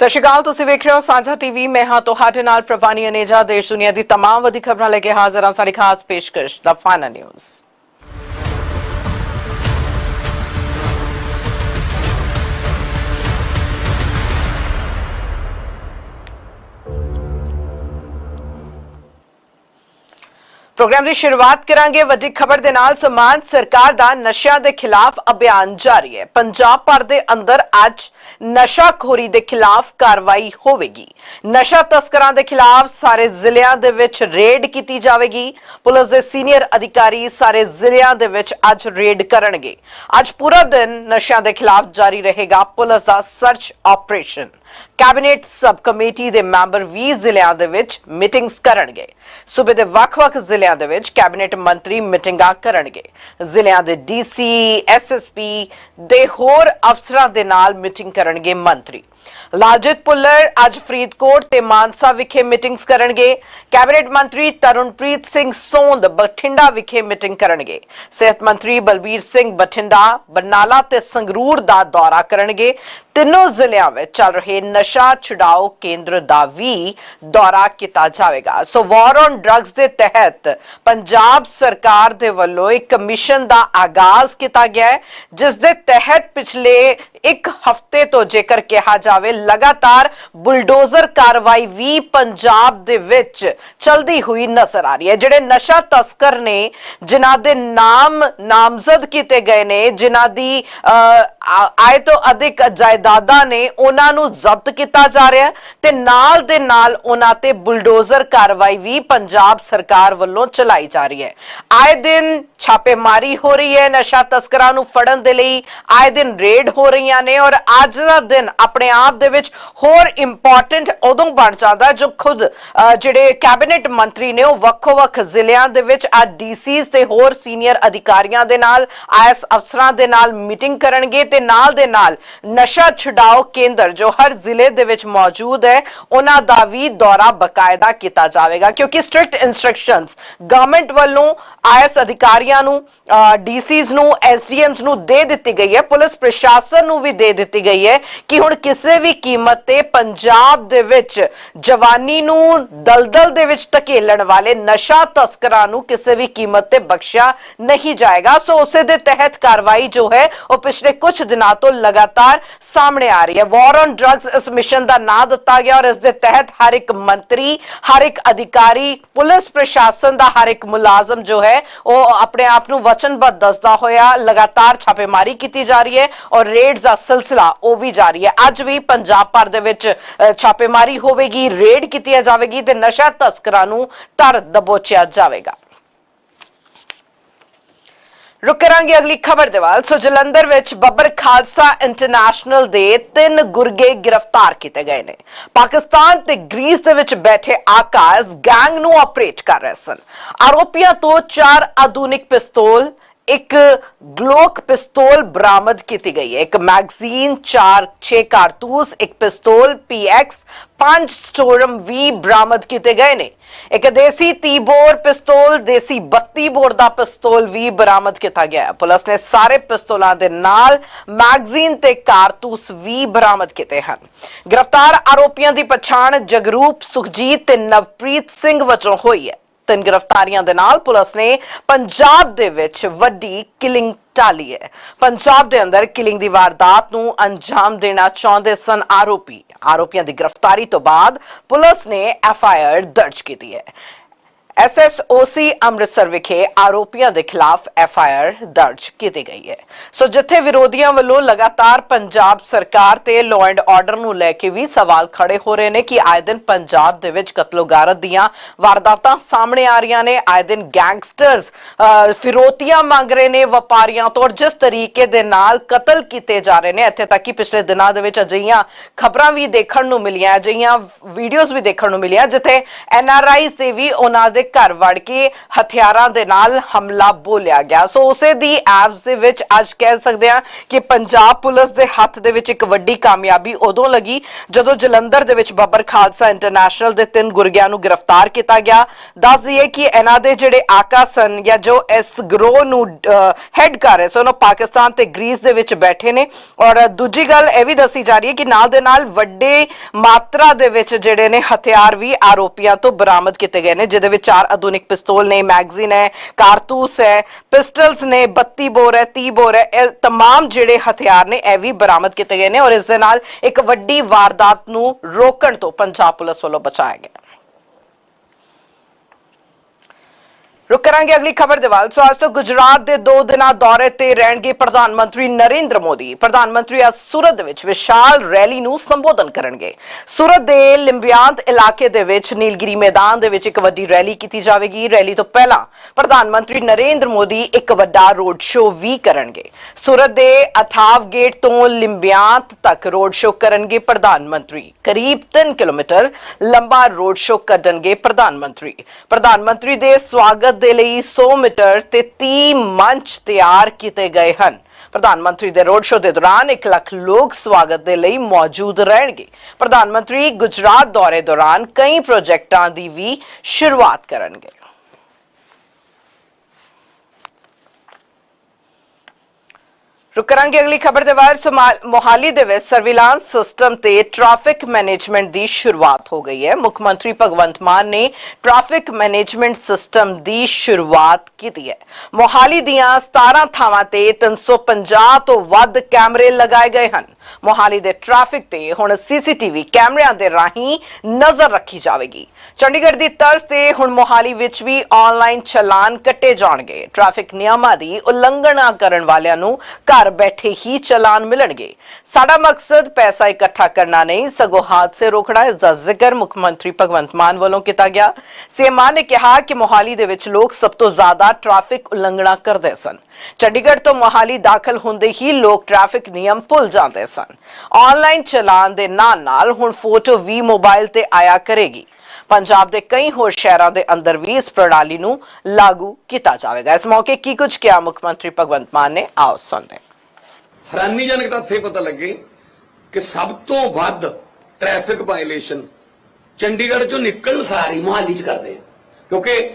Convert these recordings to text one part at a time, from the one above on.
ਸਤਿ ਸ਼੍ਰੀ ਅਕਾਲ ਤੁਸੀਂ ਵੇਖ ਰਹੇ ਹੋ ਸਾਂਝਾ ਟੀਵੀ ਮੈਂ ਹਾਂ ਤੁਹਾਡੇ ਨਾਲ ਪ੍ਰਵਾਨੀ ਅਨੇਜਾ ਦੇਸ਼ ਦੁਨੀਆ ਦੀ तमाम ਵੱਡੀ ਖਬਰਾਂ ਲੈ ਕੇ ਹਾਜ਼ਰ ਹਾਂ ਸਾਡੀ ਖਾਸ ਪੇਸ਼ਕਸ਼ ਦਾ ਫਾਨਾ ਨਿਊਜ਼ ਪ੍ਰੋਗਰਾਮ ਦੀ ਸ਼ੁਰੂਆਤ ਕਰਾਂਗੇ। ਵੱਡੀ ਖਬਰ ਦੇ ਨਾਲ ਸਮਾਨ ਸਰਕਾਰ ਦਾ ਨਸ਼ਿਆਂ ਦੇ ਖਿਲਾਫ ਅਭਿਆਨ ਜਾਰੀ ਹੈ। ਪੰਜਾਬ ਭਰ ਦੇ ਅੰਦਰ ਅੱਜ ਨਸ਼ਾਖੋਰੀ ਦੇ ਖਿਲਾਫ ਕਾਰਵਾਈ ਹੋਵੇਗੀ। ਨਸ਼ਾ ਤਸਕਰਾਂ ਦੇ ਖਿਲਾਫ ਸਾਰੇ ਜ਼ਿਲ੍ਹਿਆਂ ਦੇ ਵਿੱਚ ਰੇਡ ਕੀਤੀ ਜਾਵੇਗੀ। ਪੁਲਿਸ ਦੇ ਸੀਨੀਅਰ ਅਧਿਕਾਰੀ ਸਾਰੇ ਜ਼ਿਲ੍ਹਿਆਂ ਦੇ ਵਿੱਚ ਅੱਜ ਰੇਡ ਕਰਨਗੇ। ਅੱਜ ਪੂਰਾ ਦਿਨ ਨਸ਼ਿਆਂ ਦੇ ਖਿਲਾਫ ਜਾਰੀ ਰਹੇਗਾ ਪੁਲਿਸ ਦਾ search operation. Cabinet sub committee ਦੇ ਮੈਂਬਰ 20 ਜ਼ਿਲ੍ਹਿਆਂ ਦੇ ਵਿੱਚ ਮੀਟਿੰਗਸ ਕਰਨਗੇ। ਸੂਬੇ ਦੇ ਵੱਖ-ਵੱਖ ਜ਼ਿਲ੍ਹਿਆਂ ਦੇ ਵਿੱਚ ਕੈਬਨਿਟ ਮੰਤਰੀ ਮੀਟਿੰਗਾਂ ਕਰਨਗੇ। ਜ਼ਿਲ੍ਹਿਆਂ ਦੇ ਡੀਸੀ, ਐਸਐਸਪੀ ਦੇ ਹੋਰ ਅਫਸਰਾਂ ਦੇ ਨਾਲ ਮੀਟਿੰਗ ਕਰਨਗੇ ਮੰਤਰੀ। ਲਾਲਜੀਤ ਪੁੱਲਰ ਅੱਜ ਫਰੀਦਕੋਟ ਤੇ ਮਾਨਸਾ ਵਿਖੇ ਮੀਟਿੰਗਸ ਕਰਨਗੇ। ਕੈਬਨਿਟ ਮੰਤਰੀ ਤਰੁਣਪ੍ਰੀਤ ਸਿੰਘ ਸੋਂਦ ਬਠਿੰਡਾ ਵਿਖੇ ਮੀਟਿੰਗ ਕਰਨਗੇ। ਸਿਹਤ ਮੰਤਰੀ ਬਲਬੀਰ ਸਿੰਘ ਬਠਿੰਡਾ ਬਰਨਾਲਾ ਤੇ ਸੰਗਰੂਰ ਦਾ ਦੌਰਾ ਕਰਨਗੇ। ਤਿੰਨੋਂ ਜ਼ਿਲ੍ਹਿਆਂ ਵਿੱਚ ਚੱਲ ਰਹੇ ਨਸ਼ਾ ਛੁਡਾਓ ਕੇਂਦਰ ਦਾ ਵੀ ਦੌਰਾ ਕੀਤਾ ਜਾਵੇਗਾ। ਸੋ ਵਾਰ ਔਨ ਡਰੱਗਸ ਦੇ ਤਹਿਤ ਪੰਜਾਬ ਸਰਕਾਰ ਦੇ ਵੱਲੋਂ ਇੱਕ ਕਮਿਸ਼ਨ ਦਾ ਆਗਾਜ਼ ਕੀਤਾ ਗਿਆ ਹੈ, ਜਿਸ ਦੇ ਤਹਿਤ ਪਿਛਲੇ ਇੱਕ ਹਫ਼ਤੇ ਤੋਂ ਜੇਕਰ ਕਿਹਾ ਜਾਵੇ ਲਗਾਤਾਰ ਬੁਲਡੋਜ਼ਰ ਕਾਰਵਾਈ ਵੀ ਪੰਜਾਬ ਦੇ ਵਿੱਚ ਚਲਦੀ ਹੋਈ ਨਜ਼ਰ ਆ ਰਹੀ ਹੈ। ਜਿਹੜੇ ਨਸ਼ਾ ਤਸਕਰ ਨੇ ਜਿਨ੍ਹਾਂ ਦੇ ਨਾਮ ਨਾਮਜ਼ਦ ਕੀਤੇ ਗਏ ਨੇ ਜਿਨ੍ਹਾਂ ਦੀ ਅਹ, ਆਏ ਤੋਂ ਅਧਿਕ ਜਾਇਦਾਦਾਂ ਨੇ ਉਹਨਾਂ ਨੂੰ ਜ਼ਬਤ ਕੀਤਾ ਜਾ ਰਿਹਾ ਹੈ ਤੇ ਨਾਲ ਦੇ ਨਾਲ ਉਹਨਾਂ ਤੇ ਬੁਲਡੋਜ਼ਰ ਕਾਰਵਾਈ ਵੀ ਪੰਜਾਬ ਸਰਕਾਰ ਵੱਲੋਂ ਚਲਾਈ ਜਾ ਰਹੀ ਹੈ। ਆਏ ਦਿਨ ਛਾਪੇਮਾਰੀ ਹੋ ਰਹੀ ਹੈ, ਨਸ਼ਾ ਤਸਕਰਾਂ ਨੂੰ ਫੜਨ ਦੇ ਲਈ ਆਏ ਦਿਨ ਰੇਡ ਹੋ ਰਹੀਆਂ ਨੇ ਔਰ ਅੱਜ ਦਾ ਦਿਨ ਆਪਣੇ ਆਪ ਦੇ ਵਿੱਚ ਹੋਰ ਇੰਪੋਰਟੈਂਟ ਉਦੋਂ ਬਣ ਜਾਂਦਾ ਜੋ ਖੁਦ ਜਿਹੜੇ ਕੈਬਨਿਟ ਮੰਤਰੀ ਨੇ ਉਹ ਵੱਖੋ-ਵੱਖ ਜ਼ਿਲ੍ਹਿਆਂ ਦੇ ਵਿੱਚ ਅੱਜ ਡੀਸੀਜ਼ ਤੇ ਹੋਰ ਸੀਨੀਅਰ ਅਧਿਕਾਰੀਆਂ ਦੇ ਨਾਲ ਆਈਐਸ ਅਫਸਰਾਂ ਦੇ ਨਾਲ ਮੀਟਿੰਗ ਕਰਨਗੇ ਤੇ ਨਾਲ ਦੇ ਨਾਲ ਨਸ਼ਾ ਛੁਡਾਓ ਕੇਂਦਰ ਜੋ ਹਰ ਜ਼ਿਲ੍ਹੇ ਦੇ ਵਿੱਚ ਮੌਜੂਦ ਹੈ, ਉਹਨਾਂ ਦਾ ਵੀ ਦੌਰਾ ਬਕਾਇਦਾ ਕੀਤਾ ਜਾਵੇਗਾ ਕਿਉਂਕਿ ਸਟ੍ਰਿਕਟ ਇਨਸਟਰਕਸ਼ਨਸ ਗਵਰਨਮੈਂਟ ਵੱਲੋਂ ਆਈਐਸ ਅਧਿਕਾਰੀਆਂ ਨੂੰ ਡੀਸੀਜ਼ ਨੂੰ ਐਸਡੀਐਮਸ ਨੂੰ ਦੇ ਦਿੱਤੀ ਗਈ ਹੈ, ਪੁਲਿਸ ਪ੍ਰਸ਼ਾਸਨ ਨੂੰ ਵੀ ਦੇ ਦਿੱਤੀ ਗਈ ਹੈ ਕਿ ਹੁਣ ਕਿਸੇ ਵੀ ਕੀਮਤ ਤੇ ਪੰਜਾਬ ਦੇ ਵਿੱਚ ਜਵਾਨੀ ਨੂੰ ਦਲਦਲ ਦੇ ਵਿੱਚ ਧਕੇਲਣ ਵਾਲੇ ਨਸ਼ਾ ਤਸਕਰਾਂ ਨੂੰ ਕਿਸੇ ਵੀ ਕੀਮਤ ਤੇ ਬਖਸ਼ਿਆ ਨਹੀਂ ਜਾਏਗਾ। ਸੋ ਉਸੇ ਦੇ ਤਹਿਤ ਕਾਰਵਾਈ ਜੋ ਹੈ, ਉਹ ਪਿਛਲੇ ਕੁਝ ਦਿਨਾਂ ਤੋਂ ਲਗਾਤਾਰ ਸਾਹਮਣੇ ਆ ਰਹੀ ਹੈ। ਵਾਰ ਔਨ ਡਰੱਗਸ ਇਸ ਮਿਸ਼ਨ ਦਾ ਨਾਂ ਦਿੱਤਾ ਗਿਆ ਔਰ ਇਸ ਦੇ ਤਹਿਤ ਹਰ ਇੱਕ ਮੰਤਰੀ, ਹਰ ਇੱਕ ਅਧਿਕਾਰੀ, ਪੁਲਿਸ ਪ੍ਰਸ਼ਾਸਨ ਦਾ ਹਰ ਇੱਕ ਮੁਲਾਜ਼ਮ ਜੋ ਹੈ, ਉਹ ਆਪਣੇ ਆਪ ਨੂੰ ਵਚਨਬੱਧ ਦੱਸਦਾ ਹੋਇਆ, ਲਗਾਤਾਰ ਛਾਪੇਮਾਰੀ ਕੀਤੀ ਜਾ ਰਹੀ ਹੈ ਔਰ ਰੇਡਸ ਦਾ ਸਿਲਸਿਲਾ ਉਹ ਵੀ ਜਾਰੀ ਹੈ। ਅੱਜ ਵੀ ਪੰਜਾਬ ਭਰ ਦੇ ਵਿੱਚ ਛਾਪੇਮਾਰੀ ਹੋਵੇਗੀ ਰੇਡ ਕੀਤੀ ਜਾਵੇਗੀ ਤੇ ਨਸ਼ਾ ਤਸਕਰਾਂ ਨੂੰ ਧਰ ਦਬੋਚਿਆ ਜਾਵੇਗਾ। ਰੁਕ ਕਰਾਂਗੇ ਅਗਲੀ ਖਬਰ ਦੇ ਵੱਲ। ਸੋ ਜਲੰਧਰ ਵਿੱਚ ਬੱਬਰ ਖਾਲਸਾ ਇੰਟਰਨੈਸ਼ਨਲ ਦੇ ਤਿੰਨ ਗੁਰਗੇ ਗ੍ਰਿਫਤਾਰ ਕੀਤੇ ਗਏ ਨੇ। ਪਾਕਿਸਤਾਨ ਤੇ ਗ੍ਰੀਸ ਦੇ ਵਿੱਚ ਬੈਠੇ ਆਕਾਸ਼ ਗੈਂਗ ਨੂੰ ਆਪਰੇਟ ਕਰ ਰਹੇ ਸਨ। ਆਰੋਪੀਆਂ ਤੋਂ ਚਾਰ ਆਧੁਨਿਕ ਪਿਸਤੌਲ ਇੱਕ ਗਲੋਕ ਪਿਸਤੌਲ ਬਰਾਮਦ ਕੀਤੀ ਗਈ ਹੈ। ਇੱਕ ਮੈਗਜ਼ੀਨ 4 6 ਕਾਰਤੂਸ, ਇੱਕ ਪਿਸਤੌਲ PX 5 ਸਟੋਰਮ ਵੀ ਬਰਾਮਦ ਕੀਤੇ ਗਏ ਨੇ। ਇੱਕ ਦੇਸੀ 30 ਬੋਰ ਪਿਸਤੌਲ, ਦੇਸੀ 32 ਬੋਰ ਦਾ ਪਿਸਤੌਲ ਵੀ ਬਰਾਮਦ ਕੀਤਾ ਗਿਆ ਹੈ। ਪੁਲਿਸ ਨੇ ਸਾਰੇ ਪਿਸਤੌਲਾਂ ਦੇ ਨਾਲ ਮੈਗਜ਼ੀਨ ਤੇ ਕਾਰਤੂਸ ਵੀ ਬਰਾਮਦ ਕੀਤੇ ਹਨ। ਗ੍ਰਿਫਤਾਰ ਆਰੋਪੀਆਂ ਦੀ ਪਛਾਣ ਜਗਰੂਪ ਸੁਖਜੀਤ ਤੇ ਨਵਪ੍ਰੀਤ ਸਿੰਘ ਵਜੋਂ ਹੋਈ ਹੈ। ਤਿੰਨ ਗ੍ਰਿਫਤਾਰੀਆਂ ਦੇ ਨਾਲ ਪੁਲਿਸ ਨੇ ਪੰਜਾਬ ਦੇ ਵਿੱਚ ਵੱਡੀ ਕਿਲਿੰਗ ਟਾਲੀ ਹੈ। ਪੰਜਾਬ ਦੇ ਅੰਦਰ ਕਿਲਿੰਗ ਦੀ ਵਾਰਦਾਤ ਨੂੰ ਅੰਜਾਮ ਦੇਣਾ ਚਾਹੁੰਦੇ ਸਨ ਆਰੋਪੀ। ਆਰੋਪੀਆਂ ਦੀ ਗ੍ਰਿਫਤਾਰੀ ਤੋਂ ਬਾਅਦ ਪੁਲਿਸ ਨੇ ਐਫ ਆਈ ਆਰ ਦਰਜ ਕੀਤੀ ਹੈ। ਐਸਐਸਓਸੀ ਅੰਮ੍ਰਿਤਸਰ ਵਿਖੇ ਆਰੋਪੀਆਂ ਦੇ ਖਿਲਾਫ ਐਫਆਈਆਰ ਦਰਜ ਕੀਤੀ ਗਈ ਹੈ। ਸੋ ਜਿੱਥੇ ਵਿਰੋਧੀਆਂ ਵੱਲੋਂ ਲਗਾਤਾਰ ਪੰਜਾਬ ਸਰਕਾਰ ਤੇ ਲਾਅ ਐਂਡ ਆਰਡਰ ਨੂੰ ਲੈ ਕੇ ਵੀ ਸਵਾਲ ਖੜੇ ਹੋ ਰਹੇ ਨੇ ਕਿ ਆਏ ਦਿਨ ਪੰਜਾਬ ਦੇ ਵਿੱਚ ਕਤਲੋਗਾਰਤ ਦੀਆਂ ਵਾਰਦਾਤਾਂ ਸਾਹਮਣੇ ਆ ਰਹੀਆਂ ਨੇ। ਆਏ ਦਿਨ ਗੈਂਗਸਟਰਸ ਫਿਰੋਤੀਆਂ ਮੰਗ ਰਹੇ ਨੇ ਵਪਾਰੀਆਂ ਤੋਂ ਔਰ ਜਿਸ ਤਰੀਕੇ ਦੇ ਨਾਲ ਕਤਲ ਕੀਤੇ ਜਾ ਰਹੇ ਨੇ, ਇੱਥੇ ਤੱਕ ਕਿ ਪਿਛਲੇ ਦਿਨਾਂ ਦੇ ਵਿੱਚ ਅਜਿਹੀਆਂ ਖਬਰਾਂ ਵੀ ਦੇਖਣ ਨੂੰ ਮਿਲੀਆਂ, ਅਜਿਹੀਆਂ ਵੀਡੀਓਜ਼ ਵੀ ਦੇਖਣ ਨੂੰ ਮਿਲੀਆਂ, ਜਿੱਥੇ ਐਨਆਰਆਈਜ਼ ਦੇ ਵੀ ਉਹਨਾਂ ਦੇ ਦੇ ਘਰ ਵੜ ਕੇ ਹਥਿਆਰਾਂ ਦੇ ਨਾਲ ਹਮਲਾ ਬੋਲਿਆ ਗਿਆ। ਸੋ ਉਸੇ ਦੀ ਐਪਸ ਦੇ ਵਿੱਚ ਅੱਜ ਕਹਿ ਸਕਦੇ ਹਾਂ ਕਿ ਪੰਜਾਬ ਪੁਲਿਸ ਦੇ ਹੱਥ ਦੇ ਵਿੱਚ ਇੱਕ ਵੱਡੀ ਕਾਮਯਾਬੀ ਉਦੋਂ ਲੱਗੀ ਜਦੋਂ ਜਲੰਧਰ ਦੇ ਵਿੱਚ ਬੱਬਰ ਖਾਲਸਾ ਇੰਟਰਨੈਸ਼ਨਲ ਦੇ ਤਿੰਨ ਗੁਰਗਿਆਂ ਨੂੰ ਗ੍ਰਿਫਤਾਰ ਕੀਤਾ ਗਿਆ। ਦੱਸ ਦਈਏ ਕਿ ਇਹਨਾਂ ਦੇ ਜਿਹੜੇ ਆਕਾ ਸਨ ਜਾਂ ਜੋ ਇਸ ਗਰੋਹ ਨੂੰ ਹੈਡ ਕਰ ਰਹੇ ਸਨ, ਉਹ ਪਾਕਿਸਤਾਨ ਤੇ ਗ੍ਰੀਸ ਦੇ ਵਿੱਚ ਬੈਠੇ ਨੇ। ਔਰ ਦੂਜੀ ਗੱਲ ਇਹ ਵੀ ਦੱਸੀ ਜਾ ਰਹੀ ਹੈ ਕਿ ਨਾਲ ਦੇ ਨਾਲ ਵੱਡੇ ਮਾਤਰਾ ਦੇ ਵਿੱਚ ਜਿਹੜੇ ਨੇ ਹਥਿਆਰ ਵੀ ਆਰੋਪੀਆਂ ਤੋਂ ਬਰਾਮਦ ਕੀਤੇ ਗਏ ਨੇ, ਜਿਹਦੇ ਵਿੱਚ ਚਾਰ ਆਧੁਨਿਕ ਪਿਸਤੌਲ ਨੇ ਮੈਗਜ਼ੀਨ ਹੈ ਕਾਰਤੂਸ ਹੈ ਪਿਸਟਲਸ ਨੇ 32 ਬੋਰ ਹੈ 30 ਬੋਰ ਹੈ ਇਹ तमाम ਜਿਹੜੇ ਹਥਿਆਰ ਨੇ ਇਹ ਵੀ ਬਰਾਮਦ ਕੀਤੇ ਗਏ ਨੇ ਔਰ ਇਸ ਦੇ ਨਾਲ ਇੱਕ ਵੱਡੀ ਵਾਰਦਾਤ ਨੂੰ ਰੋਕਣ ਤੋਂ ਪੰਜਾਬ ਪੁਲਿਸ ਵੱਲੋਂ ਬਚਾਇਆ ਗਿਆ ਰੁਕ ਕਰਾਂਗੇ ਅਗਲੀ ਖਬਰ ਦੇ ਵੱਲ। ਸੋ ਅੱਜ ਤੋਂ ਗੁਜਰਾਤ ਦੇ ਦੋ ਦਿਨਾਂ ਦੌਰੇ ਤੇ ਰਹਿਣਗੇ ਪ੍ਰਧਾਨ ਮੰਤਰੀ ਨਰਿੰਦਰ ਮੋਦੀ। ਪ੍ਰਧਾਨ ਮੰਤਰੀ ਅੱਜ ਸੂਰਤ ਦੇ ਵਿੱਚ ਵਿਸ਼ਾਲ ਰੈਲੀ ਨੂੰ ਸੰਬੋਧਨ ਕਰਨਗੇ। ਸੂਰਤ ਦੇ ਲਿੰਬਿਆਂਤ ਇਲਾਕੇ ਦੇ ਵਿੱਚ ਨੀਲਗਿਰੀ ਮੈਦਾਨ ਦੇ ਵਿੱਚ ਇੱਕ ਵੱਡੀ ਰੈਲੀ ਕੀਤੀ ਜਾਵੇਗੀ। ਰੈਲੀ ਤੋਂ ਪਹਿਲਾਂ ਪ੍ਰਧਾਨ ਮੰਤਰੀ ਨਰਿੰਦਰ ਮੋਦੀ ਇੱਕ ਵੱਡਾ ਰੋਡ ਸ਼ੋਅ ਵੀ ਕਰਨਗੇ। ਸੂਰਤ ਦੇ ਅਥਾਵ ਗੇਟ ਤੋਂ ਲਿੰਬਿਆਂਤ ਤੱਕ ਰੋਡ ਸ਼ੋਅ ਕਰਨਗੇ ਪ੍ਰਧਾਨ ਮੰਤਰੀ। ਕਰੀਬ 3 ਕਿਲੋਮੀਟਰ ਲੰਬਾ ਰੋਡ ਸ਼ੋਅ ਕੱਢਣਗੇ ਪ੍ਰਧਾਨ ਮੰਤਰੀ। ਪ੍ਰਧਾਨ ਮੰਤਰੀ ਦੇ ਸਵਾਗਤ ਦੇ ਲਈ 100 ਮੀਟਰ ਤੇ 30 ਮੰਚ ਤਿਆਰ ਕੀਤੇ ਗਏ ਹਨ। ਪ੍ਰਧਾਨ ਮੰਤਰੀ ਦੇ ਰੋਡ ਸ਼ੋਅ ਦੇ ਦੌਰਾਨ 1 ਲੱਖ ਲੋਕ ਸਵਾਗਤ ਦੇ ਲਈ ਮੌਜੂਦ ਰਹਿਣਗੇ। ਪ੍ਰਧਾਨ ਮੰਤਰੀ ਗੁਜਰਾਤ ਦੌਰੇ ਦੌਰਾਨ ਕਈ ਪ੍ਰੋਜੈਕਟਾਂ ਦੀ ਵੀ ਸ਼ੁਰੂਆਤ ਕਰਨਗੇ। ਰੁਕ ਕਰਾਂਗੇ ਅਗਲੀ ਖਬਰ ਦੇ ਬਾਅਦ। ਸਮਾਲ- ਮੋਹਾਲੀ ਦੇ ਵਿੱਚ ਸਰਵਿਲਾਂਸ ਸਿਸਟਮ ਤੇ ਟ੍ਰੈਫਿਕ ਮੈਨੇਜਮੈਂਟ ਦੀ ਸ਼ੁਰੂਆਤ ਹੋ ਗਈ ਹੈ। ਮੁੱਖ ਮੰਤਰੀ ਭਗਵੰਤ ਮਾਨ ਨੇ ਟ੍ਰੈਫਿਕ ਮੈਨੇਜਮੈਂਟ ਸਿਸਟਮ ਦੀ ਸ਼ੁਰੂਆਤ ਕੀਤੀ ਹੈ। ਮੋਹਾਲੀ ਦੀਆਂ 17 ਥਾਵਾਂ ਤੇ 350 ਤੋਂ ਵੱਧ ਕੈਮਰੇ ਲਗਾਏ ਗਏ ਹਨ। ਮੋਹਾਲੀ ਦੇ ਟ੍ਰੈਫਿਕ ਤੇ ਹੁਣ ਸੀਸੀਟੀਵੀ ਕੈਮਰਿਆਂ ਦੇ ਰਾਹੀਂ ਨਜ਼ਰ ਰੱਖੀ ਜਾਵੇਗੀ। ਚੰਡੀਗੜ੍ਹ ਦੀ ਤਰਜ਼ ਤੇ ਹੁਣ ਮੋਹਾਲੀ ਵਿੱਚ ਵੀ ਆਨਲਾਈਨ ਚਲਾਨ ਕੱਟੇ ਜਾਣਗੇ। ਟ੍ਰੈਫਿਕ ਨਿਯਮਾਂ ਦੀ ਉਲੰਘਣਾ ਕਰਨ ਵਾਲਿਆਂ ਨੂੰ ਘਰ ਬੈਠੇ ਹੀ ਚਲਾਨ ਮਿਲਣਗੇ। ਸਾਡਾ ਮਕਸਦ ਪੈਸਾ ਇਕੱਠਾ ਕਰਨਾ ਨਹੀਂ, ਸਗੋਂ ਹਾਦਸੇ ਰੋਕਣਾ, ਇਸ ਦਾ ਜ਼ਿਕਰ ਮੁੱਖ ਮੰਤਰੀ ਭਗਵੰਤ ਮਾਨ ਵੱਲੋਂ ਕੀਤਾ ਗਿਆ। ਸੀਐਮ ਮਾਨ ਨੇ ਕਿਹਾ ਕਿ ਮੋਹਾਲੀ ਦੇ ਵਿੱਚ ਲੋਕ ਸਭ ਤੋਂ ਜ਼ਿਆਦਾ ਟ੍ਰੈਫਿਕ ਉਲੰਘਣਾ ਕਰਦੇ ਸਨ। ਚੰਡੀਗੜ੍ਹ ਤੋਂ ਮੋਹਾਲੀ ਦਾਖਲ ਹੁੰਦੇ ਹੀ ਲੋਕ ਟ੍ਰੈਫਿਕ ਨਿਯਮ ਭੁੱਲ ਜਾਂਦੇ ਸਨ। ਆਨਲਾਈਨ ਚਲਾਨ ਦੇ ਨਾਲ ਨਾਲ ਹੁਣ ਫੋਟੋ ਵੀ ਮੋਬਾਈਲ ਤੇ ਆਇਆ ਕਰੇਗੀ। ਪੰਜਾਬ ਦੇ ਕਈ ਹੋਰ ਸ਼ਹਿਰਾਂ ਦੇ ਅੰਦਰ ਵੀ ਇਸ ਪ੍ਰਣਾਲੀ ਨੂੰ ਲਾਗੂ ਕੀਤਾ ਜਾਵੇਗਾ। ਇਸ ਮੌਕੇ ਕੀ ਕੁਝ ਕਿਹਾ ਮੁੱਖ ਮੰਤਰੀ ਭਗਵੰਤ ਮਾਨ ਨੇ, ਆਓ ਸੁਣਦੇ ਹੈਰਾਨੀਜਨਕ ਤੱਥ ਇਹ ਪਤਾ ਲੱਗੇ ਕਿ ਸਭ ਤੋਂ ਵੱਧ ਟ੍ਰੈਫਿਕ ਵਾਇਲੇਸ਼ਨ ਚੰਡੀਗੜ੍ਹ ਚੋਂ ਨਿਕਲਣ ਸਾਰੀ ਮੁਹਾਲੀ ਚ ਕਰਦੇ ਆ। ਕਿਉਂਕਿ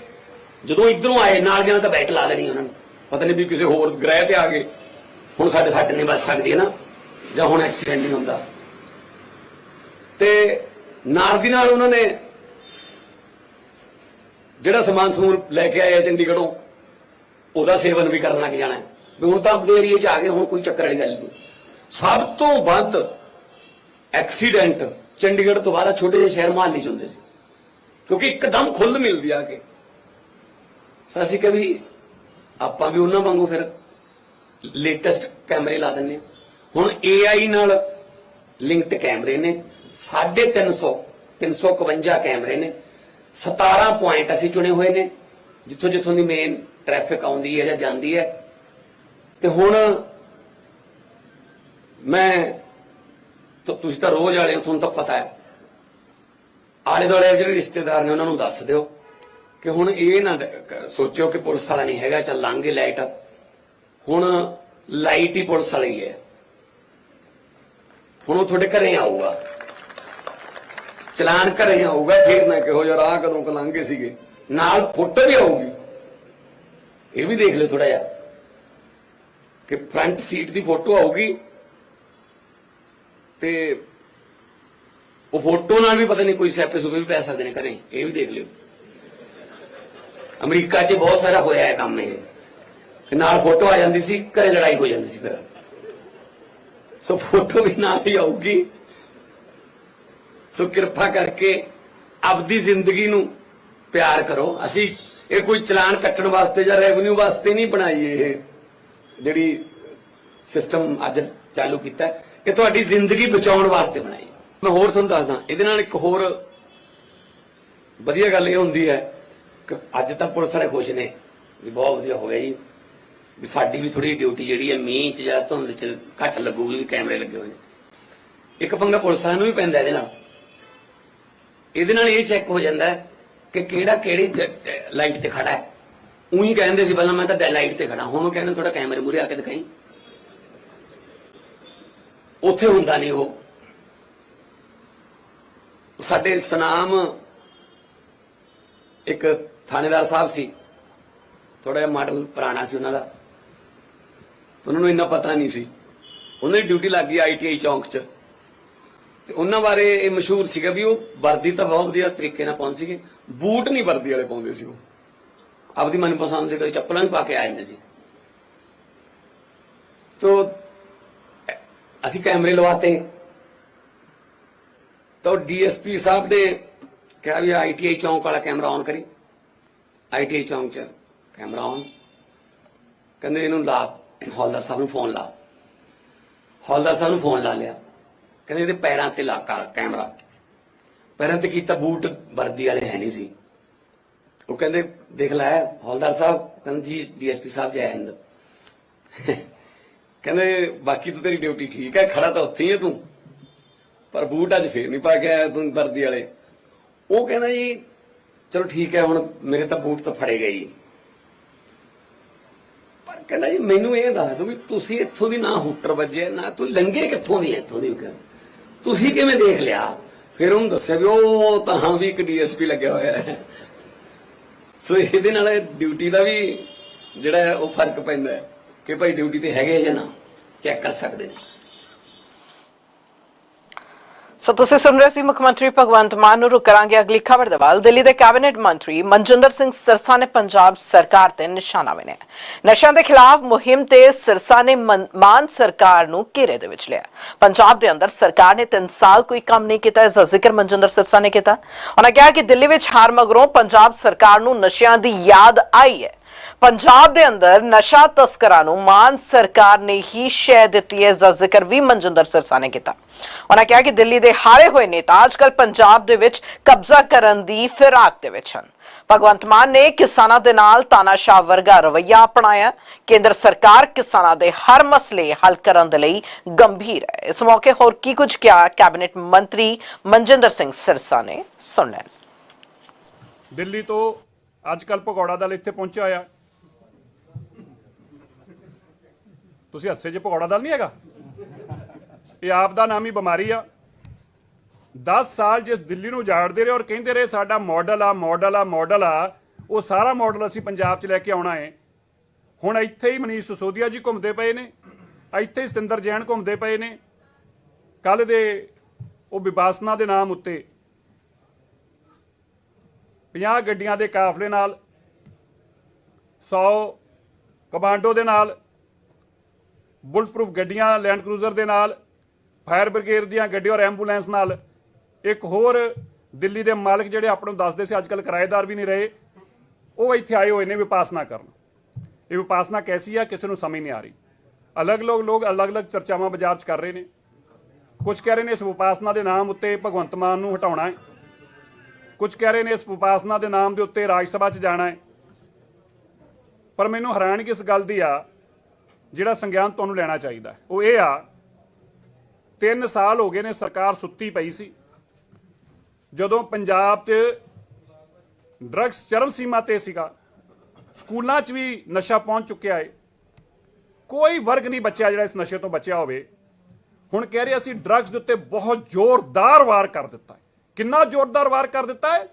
ਜਦੋਂ ਇਧਰੋਂ ਆਏ, ਨਾਲ ਤਾਂ ਬੈਠ ਲਾ ਲੈਣੀ ਉਹਨਾਂ ਨੇ। ਪਤਾ ਨਹੀਂ ਵੀ ਕਿਸੇ ਹੋਰ ਗ੍ਰਹਿ ਤੇ ਆ ਗਏ। ਹੁਣ ਸਾਡੇ ਸੱਟ ਨਹੀਂ ਬਚ ਸਕਦੀ ਹੈ ਨਾ, ਜਾਂ ਹੁਣ ਐਕਸੀਡੈਂਟ ਨਹੀਂ ਹੁੰਦਾ। ਤੇ ਨਾਲ ਦੀ ਨਾਲ ਉਹਨਾਂ ਨੇ ਜਿਹੜਾ ਸਮਾਨ ਸਮੂਨ ਲੈ ਕੇ ਆਏ ਆ ਚੰਡੀਗੜ੍ਹੋਂ, ਉਹਦਾ ਸੇਵਨ ਵੀ ਕਰਨ ਲੱਗ ਜਾਣਾ ਵੀ ਹੁਣ ਤਾਂ ਆਪਣੇ ਏਰੀਏ 'ਚ ਆ ਗਏ, ਹੁਣ ਕੋਈ ਚੱਕਰ ਵਾਲੀ ਗੱਲ ਨਹੀਂ। ਸਭ ਤੋਂ ਵੱਧ ਐਕਸੀਡੈਂਟ ਚੰਡੀਗੜ੍ਹ ਤੋਂ ਬਾਹਰ ਛੋਟੇ ਜਿਹੇ ਸ਼ਹਿਰ ਮਹਾਲੀ 'ਚ ਹੁੰਦੇ ਸੀ। ਕਿਉਂਕਿ ਇੱਕਦਮ ਖੁੱਲ ਮਿਲਦੀ ਆ ਕੇ। ਸੋ ਅਸੀਂ ਕਵੀ ਆਪਾਂ ਵੀ ਉਹਨਾਂ ਵਾਂਗੂ ਫਿਰ ਲੇਟੈਸਟ ਕੈਮਰੇ ਲਾ ਦਿੰਨੇ ਹਾਂ। ਹੁਣ AI ਨਾਲ ਲਿੰਕਡ ਕੈਮਰੇ ਨੇ 350 351 ਕੈਮਰੇ ਨੇ 17 ਪੁਆਇੰਟ ਅਸੀਂ ਚੁਣੇ ਹੋਏ ਨੇ, ਜਿੱਥੋਂ ਜਿੱਥੋਂ ਦੀ ਮੇਨ ਟ੍ਰੈਫਿਕ ਆਉਂਦੀ ਹੈ ਜਾਂ ਜਾਂਦੀ ਹੈ। ਤੇ ਹੁਣ ਮੈਂ ਤੁਸੀਂ ਤਾਂ ਰੋਜ਼ ਵਾਲੇ ਹੋ, ਤੁਹਾਨੂੰ ਤਾਂ ਪਤਾ ਹੈ। ਆਲੇ ਦੁਆਲੇ ਜਿਹੜੇ ਰਿਸ਼ਤੇਦਾਰ ਨੇ, ਉਹਨਾਂ ਨੂੰ ਦੱਸ ਦਿਓ। ਕਿ ਹੁਣ ਇਹ ਨਾ ਸੋਚਿਓ ਕਿ ਪੁਲਿਸ ਵਾਲਾ ਨਹੀਂ ਹੈਗਾ, ਚੱਲ ਲਾਂਗੇ ਲਾਈਟ ਹੁਣ ਲਾਈਟ ਹੀ ਪੁਲਿਸ ਵਾਲੀ ਹੈ। ਹੁਣ ਉਹ ਤੁਹਾਡੇ ਘਰੇ ਆਊਗਾ। ਚਲਾਨ ਘਰੇ ਆਊਗਾ, ਫਿਰ ਨਾ ਕਿਹੋ ਜਿਹਾ ਰਾਹ ਕਦੋਂ ਕਲਾਂਗੇ ਸੀਗੇ। ਨਾਲ ਫੋਟੋ ਵੀ ਆਊਗੀ। ਇਹ ਵੀ ਦੇਖ ਲਿਓ ਥੋੜਾ ਜਿਹਾ। ਕਿ ਫਰੰਟ ਸੀਟ ਦੀ ਫੋਟੋ ਆਊਗੀ। ਤੇ ਉਹ ਫੋਟੋ ਨਾਲ ਵੀ ਪਤਾ ਨਹੀਂ ਕੋਈ ਸੈਪੇ ਸੁਪੇ ਵੀ ਪੈ ਸਕਦੇ ਨੇ ਘਰੇ। ਇਹ ਵੀ ਦੇਖ ਲਿਓ। ਅਮਰੀਕਾ 'ਚ ਬਹੁਤ ਸਾਰਾ ਹੋਇਆ ਹੈ ਕੰਮ ਇਹ। ਨਾਲ ਫੋਟੋ ਆ ਜਾਂਦੀ ਸੀ, ਘਰੇ ਲੜਾਈ ਹੋ ਜਾਂਦੀ ਸੀ ਫਿਰ। ਸੋ ਫੋਟੋ ਵੀ ਨਾਲ ਹੀ ਆਊਗੀ। ਸੋ ਕਿਰਪਾ ਕਰਕੇ ਆਪਦੀ ਜ਼ਿੰਦਗੀ ਨੂੰ ਪਿਆਰ ਕਰੋ। ਅਸੀਂ ਇਹ ਕੋਈ ਚਲਾਨ ਕੱਟਣ ਵਾਸਤੇ ਜਾਂ ਰੈਵਨਿਊ ਵਾਸਤੇ ਨਹੀਂ ਬਣਾਈ ਇਹ। ਜਿਹੜੀ ਸਿਸਟਮ ਅੱਜ ਚਾਲੂ ਕੀਤਾ ਹੈ। ਇਹ ਤੁਹਾਡੀ ਜ਼ਿੰਦਗੀ ਬਚਾਉਣ ਵਾਸਤੇ ਬਣਾਈ। ਮੈਂ ਹੋਰ ਤੁਹਾਨੂੰ ਦੱਸਦਾ, ਇਹਦੇ ਨਾਲ ਇੱਕ ਹੋਰ ਵਧੀਆ ਗੱਲ ਇਹ ਹੁੰਦੀ ਹੈ ਅੱਜ ਤਾਂ ਪੁਲਿਸ ਵਾਲੇ ਖੁਸ਼ ਨੇ ਵੀ ਬਹੁਤ ਵਧੀਆ ਹੋ ਗਿਆ ਜੀ। ਵੀ ਸਾਡੀ ਵੀ ਥੋੜੀ ਡਿਊਟੀ ਜਿਹੜੀ ਹੈ ਮੀਂਹ ਚ ਜਾਂ ਧੁੰਦ ਚ ਘੱਟ ਲੱਗੂਗੀ ਕੈਮਰੇ ਲੱਗੇ ਹੋਏ ਨੇ। ਇੱਕ ਪੰਗਾ ਪੁਲਿਸ ਵਾਲਿਆਂ ਨੂੰ ਵੀ ਪੈਂਦਾ ਇਹਦੇ ਨਾਲ। ਇਹਦੇ ਨਾਲ ਇਹ ਚੈੱਕ ਹੋ ਜਾਂਦਾ ਕਿ ਕਿਹੜਾ ਕਿਹੜੀ ਲਾਈਟ ਤੇ ਖੜਾ ਹੈ। ਉਹੀ ਕਹਿੰਦੇ ਸੀ ਪਹਿਲਾਂ, ਮੈਂ ਤਾਂ ਲਾਈਟ ਤੇ ਖੜਾ। ਹੁਣ ਉਹ ਕਹਿੰਦੇ ਥੋੜਾ ਕੈਮਰੇ ਮੂਰੇ ਆ ਕੇ ਦਿਖਾਈ। ਉੱਥੇ ਹੁੰਦਾ ਨਹੀਂ ਉਹ। ਸਾਡੇ ਸਨਾਮ ਇੱਕ ਥਾਣੇਦਾਰ ਸਾਹਿਬ ਸੀ। ਥੋੜਾ ਜਿਹਾ ਮਾਡਲ ਪੁਰਾਣਾ ਸੀ ਉਹਨਾਂ ਦਾ। ਉਹਨਾਂ ਨੂੰ ਇੰਨਾ ਪਤਾ ਨਹੀਂ ਸੀ। ਉਹਨਾਂ ਦੀ ਡਿਊਟੀ ਲੱਗ ਗਈ ਆਈਟੀਆਈ ਚੌਂਕ 'ਚ। ਤੇ ਉਹਨਾਂ ਬਾਰੇ ਇਹ ਮਸ਼ਹੂਰ ਸੀਗਾ ਵੀ ਉਹ ਵਰਦੀ ਤਾਂ ਬਹੁਤ ਵਧੀਆ ਤਰੀਕੇ ਨਾਲ ਪਾਉਂਦੇ ਸੀਗੇ। ਬੂਟ ਨਹੀਂ ਵਰਦੀ ਵਾਲੇ ਪਾਉਂਦੇ ਸੀ ਉਹ। ਆਪਦੀ ਮਨਪਸੰਦ ਦੇ ਕੋਈ ਚੱਪਲਾਂ ਵੀ ਪਾ ਕੇ ਆ ਜਾਂਦੇ ਸੀ। ਤੋ, ਅਸੀਂ ਕੈਮਰੇ ਲਵਾਤੇ। ਤਾਂ ਡੀਐਸਪੀ ਸਾਹਿਬ ਨੇ ਕਿਹਾ ਵੀ ਆਈਟੀਆਈ ਚੌਂਕ ਵਾਲਾ ਕੈਮਰਾ ਔਨ ਕਰੀ। ਆਈਟੀਆਈ ਚੌਂਕ 'ਚ ਕੈਮਰਾ ਔਨ ਕਹਿੰਦੇ ਇਹਨੂੰ ਲਾ, ਹੌਲਦਾਰ ਸਾਹਿਬ ਨੂੰ ਫੋਨ ਲਾ। ਹੌਲਦਾਰ ਸਾਹਿਬ ਨੂੰ ਫੋਨ ਲਾ ਲਿਆ। ਕਹਿੰਦੇ ਇਹਦੇ ਪੈਰਾਂ ਤੇ ਲਾ ਕਰ ਕੈਮਰਾ। ਪੈਰਾਂ ਤੇ ਕੀਤਾ ਬੂਟ, ਵਰਦੀ ਵਾਲੇ ਹੈ ਨਹੀਂ ਸੀ। ਉਹ ਕਹਿੰਦੇ, ਦੇਖ ਲੈ, ਹੌਲਦਾਰ ਸਾਹਿਬ, ਕਹਿੰਦੇ, ਜੀ ਡੀਐਸਪੀ ਸਾਹਿਬ, ਜੈ ਹਿੰਦ। ਕਹਿੰਦੇ, ਬਾਕੀ ਤਾਂ ਤੇਰੀ ਡਿਊਟੀ ਠੀਕ ਹੈ, ਖੜਾ ਤਾਂ ਉੱਥੇ ਹੀ ਹੈ ਤੂੰ। ਪਰ ਬੂਟ ਅੱਜ ਫੇਰ ਨਹੀਂ ਪਾ ਕੇ ਆਇਆ ਤੂੰ ਵਰਦੀ ਵਾਲੇ। ਉਹ ਕਹਿੰਦਾ ਜੀ ਚਲੋ ਠੀਕ ਹੈ, ਹੁਣ ਮੇਰੇ ਤਾਂ ਬੂਟ ਤਾਂ ਫੜੇ ਗਏ ਜੀ ਪਰ ਕਹਿੰਦਾ ਜੀ, ਮੈਨੂੰ ਇਹ ਦੱਸ ਦਿਓ ਵੀ ਤੁਸੀਂ ਇੱਥੋਂ ਦੀ ਨਾ ਹੁੱਟਰ ਵੱਜੇ, ਨਾ ਤੂੰ ਲੰਗੇ ਕਿੱਥੋਂ ਦੀ ਇੱਥੋਂ ਦੀ? ਤੁਸੀਂ ਕਿਵੇਂ ਦੇਖ ਲਿਆ? ਫਿਰ ਉਹਨੂੰ ਦੱਸਿਆ ਵੀ ਉਹ ਤਾਂ ਹਾਂ ਵੀ ਇੱਕ ਡੀਐਸਪੀ ਲੱਗਿਆ ਹੋਇਆ ਹੈ। ਸੋ ਇਹਦੇ ਨਾਲ ਡਿਊਟੀ ਦਾ ਵੀ ਜਿਹੜਾ ਉਹ ਫ਼ਰਕ ਪੈਂਦਾ ਕਿ ਭਾਈ ਡਿਊਟੀ ਤੇ ਹੈਗੇ ਜਾਂ ਨਾ, ਚੈੱਕ ਕਰ ਸਕਦੇ ਨੇ। ਸੋ ਤੁਸੀਂ ਸੁਣ ਰਹੇ ਸੀ ਮੁੱਖ ਮੰਤਰੀ ਭਗਵੰਤ ਮਾਨ ਨੂੰ ਕਰਾਂਗੇ ਅਗਲੀ ਖਬਰ ਦੇ ਵੱਲ। ਦਿੱਲੀ ਦੇ ਕੈਬਨਿਟ ਮੰਤਰੀ ਮਨਜਿੰਦਰ ਸਿੰਘ ਸਿਰਸਾ ਨੇ ਪੰਜਾਬ ਸਰਕਾਰ ਤੇ ਨਿਸ਼ਾਨਾ ਬਣਾਇਆ ਨਸ਼ਿਆਂ ਦੇ ਖਿਲਾਫ ਮੁਹਿੰਮ ਤੇ ਸਿਰਸਾ ਨੇ ਮਾਨ ਸਰਕਾਰ ਨੂੰ ਘੇਰੇ ਦੇ ਵਿੱਚ ਲਿਆ। ਪੰਜਾਬ ਦੇ ਅੰਦਰ ਸਰਕਾਰ ਨੇ 3 ਸਾਲ ਕੋਈ ਕੰਮ ਨਹੀਂ ਕੀਤਾ, ਇਸ ਦਾ ਜ਼ਿਕਰ ਮਨਜਿੰਦਰ ਸਿਰਸਾ ਨੇ ਕੀਤਾ। ਉਹਨਾਂ ਕਿਹਾ ਕਿ ਦਿੱਲੀ ਵਿੱਚ ਹਾਰ ਮਗਰੋਂ ਪੰਜਾਬ ਸਰਕਾਰ ਨੂੰ ਨਸ਼ਿਆਂ ਦੀ ਯਾਦ ਆਈ ਹੈ। ਪੰਜਾਬ ਦੇ ਅੰਦਰ ਨਸ਼ਾ ਤਸਕਰਾਂ ਨੂੰ ਮਾਨ ਸਰਕਾਰ ਨੇ ਹੀ ਸ਼ਹਿ ਦਿੱਤੀ ਹੈ। ਇਸ ਜ਼ਿਕਰ ਵੀ ਮਨਜਿੰਦਰ ਸਿਰਸਾ ਨੇ ਕੀਤਾ। ਉਹਨਾਂ ਕਿਹਾ ਕਿ ਦਿੱਲੀ ਦੇ ਹਾਰੇ ਹੋਏ ਨੇਤਾ ਅੱਜਕੱਲ ਪੰਜਾਬ ਦੇ ਵਿੱਚ ਕਬਜ਼ਾ ਕਰਨ ਦੀ ਫਿਰਾਕ ਦੇ ਵਿੱਚ ਹਨ। ਭਗਵੰਤ ਮਾਨ ਨੇ ਕਿਸਾਨਾਂ ਦੇ ਨਾਲ ਤਾਨਾਸ਼ਾਹ ਵਰਗਾ ਰਵੱਈਆ ਅਪਣਾਇਆ। ਕੇਂਦਰ ਸਰਕਾਰ ਕਿਸਾਨਾਂ ਦੇ ਹਰ ਮਸਲੇ ਹੱਲ ਕਰਨ ਦੇ ਲਈ ਗੰਭੀਰ ਹੈ। ਇਸ ਮੌਕੇ ਹੋਰ ਕੀ ਕੁਝ ਕਿਹਾ ਕੈਬਨਿਟ ਮੰਤਰੀ ਮਨਜਿੰਦਰ ਸਿੰਘ ਸਿਰਸਾ ਨੇ ਸੁਣਿਆ ਦਿੱਲੀ ਤੋਂ ਅੱਜ ਕੱਲ ਭਗੌੜਾ ਦਲ ਇੱਥੇ ਪਹੁੰਚਿਆ ਹੋਇਆ। ਤੁਸੀਂ ਹੱਸੇ 'ਚ ਪਕੌੜਾ ਦਲ ਨਹੀਂ ਹੈਗਾ। ਇਹ ਆਪ ਦਾ ਨਾਮ ਹੀ ਬਿਮਾਰੀ ਆ। 10 ਸਾਲ ਜਿਸ ਦਿੱਲੀ ਨੂੰ ਉਜਾੜਦੇ ਰਹੇ ਔਰ ਕਹਿੰਦੇ ਰਹੇ, ਸਾਡਾ ਮਾਡਲ ਆ ਮਾਡਲ ਆ ਮਾਡਲ ਆ। ਉਹ ਸਾਰਾ ਮਾਡਲ ਅਸੀਂ ਪੰਜਾਬ 'ਚ ਲੈ ਕੇ ਆਉਣਾ ਹੈ। ਹੁਣ ਇੱਥੇ ਹੀ ਮਨੀਸ਼ ਸਿਸੋਦੀਆ ਜੀ ਘੁੰਮਦੇ ਪਏ ਨੇ। ਇੱਥੇ ਹੀ ਸਤਿੰਦਰ ਜੈਨ ਘੁੰਮਦੇ ਪਏ ਨੇ। ਕੱਲ ਦੇ ਉਹ ਵਿਵਾਸਨਾ ਦੇ ਨਾਮ ਉੱਤੇ 50 ਗੱਡੀਆਂ ਦੇ ਕਾਫਲੇ ਨਾਲ 100 ਕਮਾਂਡੋ ਦੇ ਨਾਲ ਬੁਲਟ ਪ੍ਰੂਫ ਗੱਡੀਆਂ ਲੈਂਡ ਕਰੂਜ਼ਰ ਦੇ ਨਾਲ, ਫਾਇਰ ਬ੍ਰਿਗੇਡ ਦੀਆਂ ਗੱਡੀਆਂ ਔਰ ਐਂਬੂਲੈਂਸ ਨਾਲ। ਇੱਕ ਹੋਰ ਦਿੱਲੀ ਦੇ ਮਾਲਕ ਜਿਹੜੇ ਆਪਾਂ ਨੂੰ ਦੱਸਦੇ ਸੀ ਅੱਜਕੱਲ ਕਿਰਾਏਦਾਰ ਵੀ ਨਹੀਂ ਰਹੇ, ਉਹ ਇੱਥੇ ਆਏ ਹੋਏ ਨੇ ਵਿਪਾਸਨਾ ਕਰਨ। ਇਹ ਵਿਪਾਸਨਾ ਕੈਸੀ ਆ? ਕਿਸੇ ਨੂੰ ਸਮਝ ਨਹੀਂ ਆ ਰਹੀ। ਅਲੱਗ-ਅਲੱਗ ਲੋਕ ਅਲੱਗ-ਅਲੱਗ ਚਰਚਾਵਾਂ ਬਾਜ਼ਾਰ 'ਚ ਕਰ ਰਹੇ ਨੇ। ਕੁਝ ਕਹਿ ਰਹੇ ਨੇ ਇਸ ਵਿਪਾਸਨਾ ਦੇ ਨਾਮ ਉੱਤੇ ਭਗਵੰਤ ਮਾਨ ਨੂੰ ਹਟਾਉਣਾ ਹੈ। ਕੁਝ ਕਹਿ ਰਹੇ ਨੇ ਇਸ ਉਪਾਸਨਾ ਦੇ ਨਾਮ ਦੇ ਉੱਤੇ ਰਾਜ ਸਭਾ 'ਚ ਜਾਣਾ ਹੈ। ਪਰ ਮੈਨੂੰ ਹੈਰਾਨਗੀ ਇਸ ਗੱਲ ਦੀ ਆ ਜਿਹੜਾ ਸੰਗਿਆਨ ਤੁਹਾਨੂੰ ਲੈਣਾ ਚਾਹੀਦਾ ਉਹ ਇਹ ਆ 3 ਸਾਲ ਹੋ ਗਏ ਨੇ ਸਰਕਾਰ ਸੁੱਤੀ ਪਈ ਸੀ। ਜਦੋਂ ਪੰਜਾਬ 'ਚ ਡਰੱਗਸ ਚਰਮ ਸੀਮਾ ਤੇ ਸੀਗਾ, ਸਕੂਲਾਂ 'ਚ ਵੀ ਨਸ਼ਾ ਪਹੁੰਚ ਚੁੱਕਿਆ ਏ। ਕੋਈ ਵਰਗ ਨਹੀਂ ਬਚਿਆ ਜਿਹੜਾ ਇਸ ਨਸ਼ੇ ਤੋਂ ਬਚਿਆ ਹੋਵੇ। ਹੁਣ ਕਹਿ ਰਹੇ ਅਸੀਂ ਡਰੱਗਸ ਦੇ ਉੱਤੇ ਬਹੁਤ ਜ਼ੋਰਦਾਰ ਵਾਰ ਕਰ ਦਿੱਤਾ ਕਿੰਨਾ ਜ਼ੋਰਦਾਰ ਵਾਰ ਕਰ ਦਿੱਤਾ ਹੈ?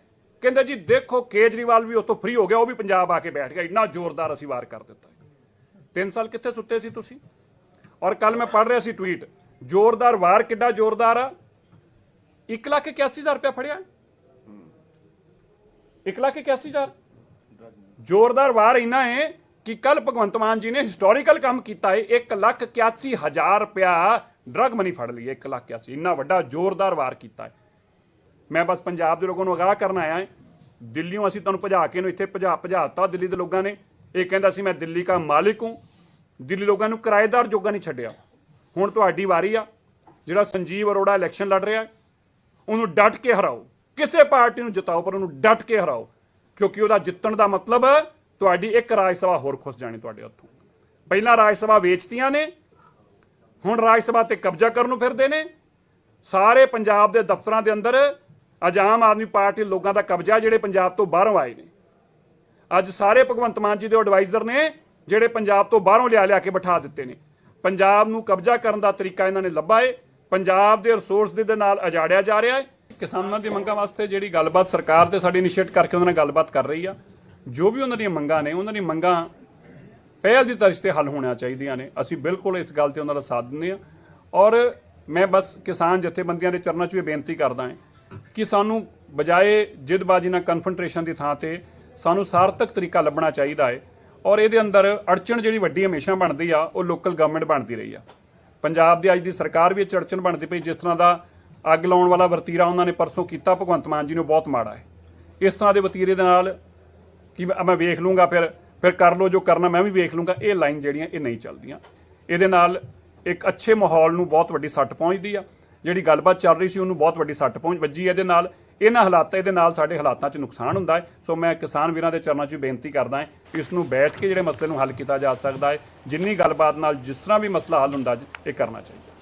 ਕਹਿੰਦੇ ਜੀ ਦੇਖੋ ਕੇਜਰੀਵਾਲ ਵੀ ਉਤੋਂ ਫ੍ਰੀ ਹੋ ਗਿਆ, ਉਹ ਵੀ ਪੰਜਾਬ ਆ ਕੇ ਬੈਠ ਗਿਆ। ਇੰਨਾ ਜ਼ੋਰਦਾਰ ਅਸੀਂ ਵਾਰ ਕਰ ਦਿੱਤਾ ਹੈ ਤਿੰਨ ਸਾਲ ਕਿੱਥੇ ਸੁੱਤੇ ਸੀ ਤੁਸੀਂ? ਔਰ ਕੱਲ ਮੈਂ ਪੜ੍ਹ ਰਿਹਾ ਸੀ ਟਵੀਟ ਜ਼ੋਰਦਾਰ ਵਾਰ ਕਿੱਡਾ ਜ਼ੋਰਦਾਰ ਆ। 1 ਲੱਖ 81000 ਰੁਪਇਆ ਫੜਿਆ। 1 ਲੱਖ 81000 ਜ਼ੋਰਦਾਰ ਵਾਰ ਇੰਨਾ ਹੈ ਕਿ ਕੱਲ ਭਗਵੰਤ ਮਾਨ ਜੀ ਨੇ ਹਿਸਟੋਰੀਕਲ ਕੰਮ ਕੀਤਾ ਹੈ 1 ਲੱਖ 81000 ਰੁਪਇਆ ਡਰਗ ਮਨੀ ਫੜ ਲਈ 1 ਲੱਖ 81 ਇੰਨਾ ਵੱਡਾ ਜ਼ੋਰਦਾਰ ਵਾਰ ਕੀਤਾ ਹੈ। ਮੈਂ ਬਸ ਪੰਜਾਬ ਦੇ ਲੋਕਾਂ ਨੂੰ ਅਗਾਹ ਕਰਨ ਆਇਆ ਹਾਂ। ਦਿੱਲੀੋਂ ਅਸੀਂ ਤੁਹਾਨੂੰ ਭਜਾ ਕੇ ਨੂੰ ਇੱਥੇ ਭਜਾ ਭਜਾਤਾ ਦਿੱਲੀ ਦੇ ਲੋਕਾਂ ਨੇ। ਇਹ ਕਹਿੰਦਾ ਸੀ, ਮੈਂ ਦਿੱਲੀ ਦਾ ਮਾਲਿਕ ਹੂੰ। ਦਿੱਲੀ ਲੋਕਾਂ ਨੂੰ ਕਿਰਾਏਦਾਰ ਜੋਗਾ ਨਹੀਂ ਛੱਡਿਆ। ਹੁਣ ਤੁਹਾਡੀ ਵਾਰੀ ਆ। ਜਿਹੜਾ ਸੰਜੀਵ ਅਰੋੜਾ ਇਲੈਕਸ਼ਨ ਲੜ ਰਿਹਾ ਉਹਨੂੰ ਡਟ ਕੇ ਹਰਾਓ। ਕਿਸੇ ਪਾਰਟੀ ਨੂੰ ਜਿਤਾਓ, ਪਰ ਉਹਨੂੰ ਡਟ ਕੇ ਹਰਾਓ। ਕਿਉਂਕਿ ਉਹਦਾ ਜਿੱਤਣ ਦਾ ਮਤਲਬ ਤੁਹਾਡੀ ਇੱਕ ਰਾਜ ਸਭਾ ਹੋਰ ਖੁੱਸ ਜਾਣੀ ਤੁਹਾਡੇ ਹੱਥੋਂ। ਪਹਿਲਾਂ ਰਾਜ ਸਭਾ ਵੇਚਤੀਆਂ ਨੇ, ਹੁਣ ਰਾਜ ਸਭਾ ਤੇ ਕਬਜ਼ਾ ਕਰਨ ਨੂੰ ਫਿਰਦੇ ਨੇ। ਸਾਰੇ ਪੰਜਾਬ ਦੇ ਦਫ਼ਤਰਾਂ ਦੇ ਅੰਦਰ ਅੱਜ ਆਮ ਆਦਮੀ ਪਾਰਟੀ ਲੋਕਾਂ ਦਾ ਕਬਜ਼ਾ ਜਿਹੜੇ ਪੰਜਾਬ ਤੋਂ ਬਾਹਰੋਂ ਆਏ ਨੇ। ਅੱਜ ਸਾਰੇ ਭਗਵੰਤ ਮਾਨ ਜੀ ਦੇ ਐਡਵਾਈਜ਼ਰ ਨੇ ਜਿਹੜੇ ਪੰਜਾਬ ਤੋਂ ਬਾਹਰੋਂ ਲਿਆ ਲਿਆ ਕੇ ਬਿਠਾ ਦਿੱਤੇ ਨੇ। ਪੰਜਾਬ ਨੂੰ ਕਬਜ਼ਾ ਕਰਨ ਦਾ ਤਰੀਕਾ ਇਹਨਾਂ ਨੇ ਲੱਭਾ ਏ। ਪੰਜਾਬ ਦੇ ਰਿਸੋਰਸ ਦੇ ਨਾਲ ਅਜਾੜਿਆ ਜਾ ਰਿਹਾ ਹੈ ਕਿਸਾਨਾਂ ਦੀ ਮੰਗਾਂ ਵਾਸਤੇ ਜਿਹੜੀ ਗੱਲਬਾਤ ਸਰਕਾਰ ਤੇ ਸਾਡੀ ਇਨੀਸ਼ੀਏਟ ਕਰਕੇ ਉਹਨਾਂ ਨਾਲ ਗੱਲਬਾਤ ਕਰ ਰਹੀ ਆ। ਜੋ ਵੀ ਉਹਨਾਂ ਦੀਆਂ ਮੰਗਾਂ ਨੇ, ਉਹਨਾਂ ਦੀਆਂ ਮੰਗਾਂ ਪਹਿਲ ਦੀ ਤਰਜ਼ ਤੇ ਹੱਲ ਹੋਣੀਆਂ ਚਾਹੀਦੀਆਂ ਨੇ। ਅਸੀਂ ਬਿਲਕੁਲ ਇਸ ਗੱਲ ਤੇ ਉਹਨਾਂ ਦਾ ਸਾਥ ਦਿੰਦੇ ਹਾਂ। ਔਰ ਮੈਂ ਬਸ ਕਿਸਾਨ ਜਥੇਬੰਦੀਆਂ ਦੇ ਚਰਨਾਂ 'ਚ ਇਹ ਬੇਨਤੀ ਕਰਦਾ ਹਾਂ ਕਿ ਸਾਨੂੰ ਬਜਾਏ ਜਿੱਦਬਾਜ਼ੀ ਨਾਲ ਕਨਫਰੰਟ੍ਰੇਸ਼ਨ ਦੀ ਥਾਂ ਤੇ ਸਾਨੂੰ ਸਾਰਥਕ ਤਰੀਕਾ ਲੱਭਣਾ ਚਾਹੀਦਾ ਹੈ ਔਰ ਇਹਦੇ ਅੰਦਰ ਅੜਚਣ ਜਿਹੜੀ ਵੱਡੀ ਹਮੇਸ਼ਾ ਬਣਦੀ ਆ, ਉਹ ਲੋਕਲ ਗਵਰਨਮੈਂਟ ਬਣਦੀ ਰਹੀ ਆ। ਪੰਜਾਬ ਦੀ ਅੱਜ ਦੀ ਸਰਕਾਰ ਵੀ ਇਹ 'ਚ ਅੜਚਣ ਬਣਦੀ ਪਈ, ਜਿਸ ਤਰ੍ਹਾਂ ਦਾ ਅੱਗ ਲਾਉਣ ਵਾਲਾ ਵਰਤੀਰਾ ਉਹਨਾਂ ਨੇ ਪਰਸੋਂ ਕੀਤਾ, ਭਗਵੰਤ ਮਾਨ ਜੀ ਨੂੰ ਬਹੁਤ ਮਾੜਾ ਹੈ ਇਸ ਤਰ੍ਹਾਂ ਦੇ ਵਤੀਰੇ ਦੇ ਨਾਲ ਕਿ ਮੈਂ ਮੈਂ ਵੇਖ ਲੂੰਗਾ ਫਿਰ ਫਿਰ ਕਰ ਲਓ ਜੋ ਕਰਨਾ, ਮੈਂ ਵੀ ਵੇਖ ਲੂੰਗਾ, ਇਹ ਲਾਈਨ ਜਿਹੜੀਆਂ ਇਹ ਨਹੀਂ ਚੱਲਦੀਆਂ। ਇਹਦੇ ਨਾਲ ਇੱਕ ਅੱਛੇ ਮਾਹੌਲ ਨੂੰ ਬਹੁਤ ਵੱਡੀ ਸੱਟ ਪਹੁੰਚਦੀ ਆ। ਜਿਹੜੀ ਗੱਲਬਾਤ ਚੱਲ ਰਹੀ ਸੀ, ਉਹਨੂੰ ਬਹੁਤ ਵੱਡੀ ਸੱਟ ਪਹੁੰਚ ਵੱਜੀ। ਇਹਦੇ ਨਾਲ ਇਹਨਾਂ ਹਾਲਾਤਾਂ ਦੇ ਨਾਲ ਸਾਡੇ ਹਾਲਾਤਾਂ 'ਚ ਨੁਕਸਾਨ ਹੁੰਦਾ ਹੈ। ਸੋ ਮੈਂ ਕਿਸਾਨ ਵੀਰਾਂ ਦੇ ਚਰਨਾਂ 'ਚ ਬੇਨਤੀ ਕਰਦਾ ਹਾਂ ਕਿ ਇਸ ਨੂੰ ਬੈਠ ਕੇ ਜਿਹੜੇ ਮਸਲੇ ਨੂੰ ਹੱਲ ਕੀਤਾ ਜਾ ਸਕਦਾ ਹੈ, ਜਿੰਨੀ ਗੱਲਬਾਤ ਨਾਲ ਜਿਸ ਤਰ੍ਹਾਂ ਵੀ ਮਸਲਾ ਹੱਲ ਹੁੰਦਾ, ਇਹ ਕਰਨਾ ਚਾਹੀਦਾ।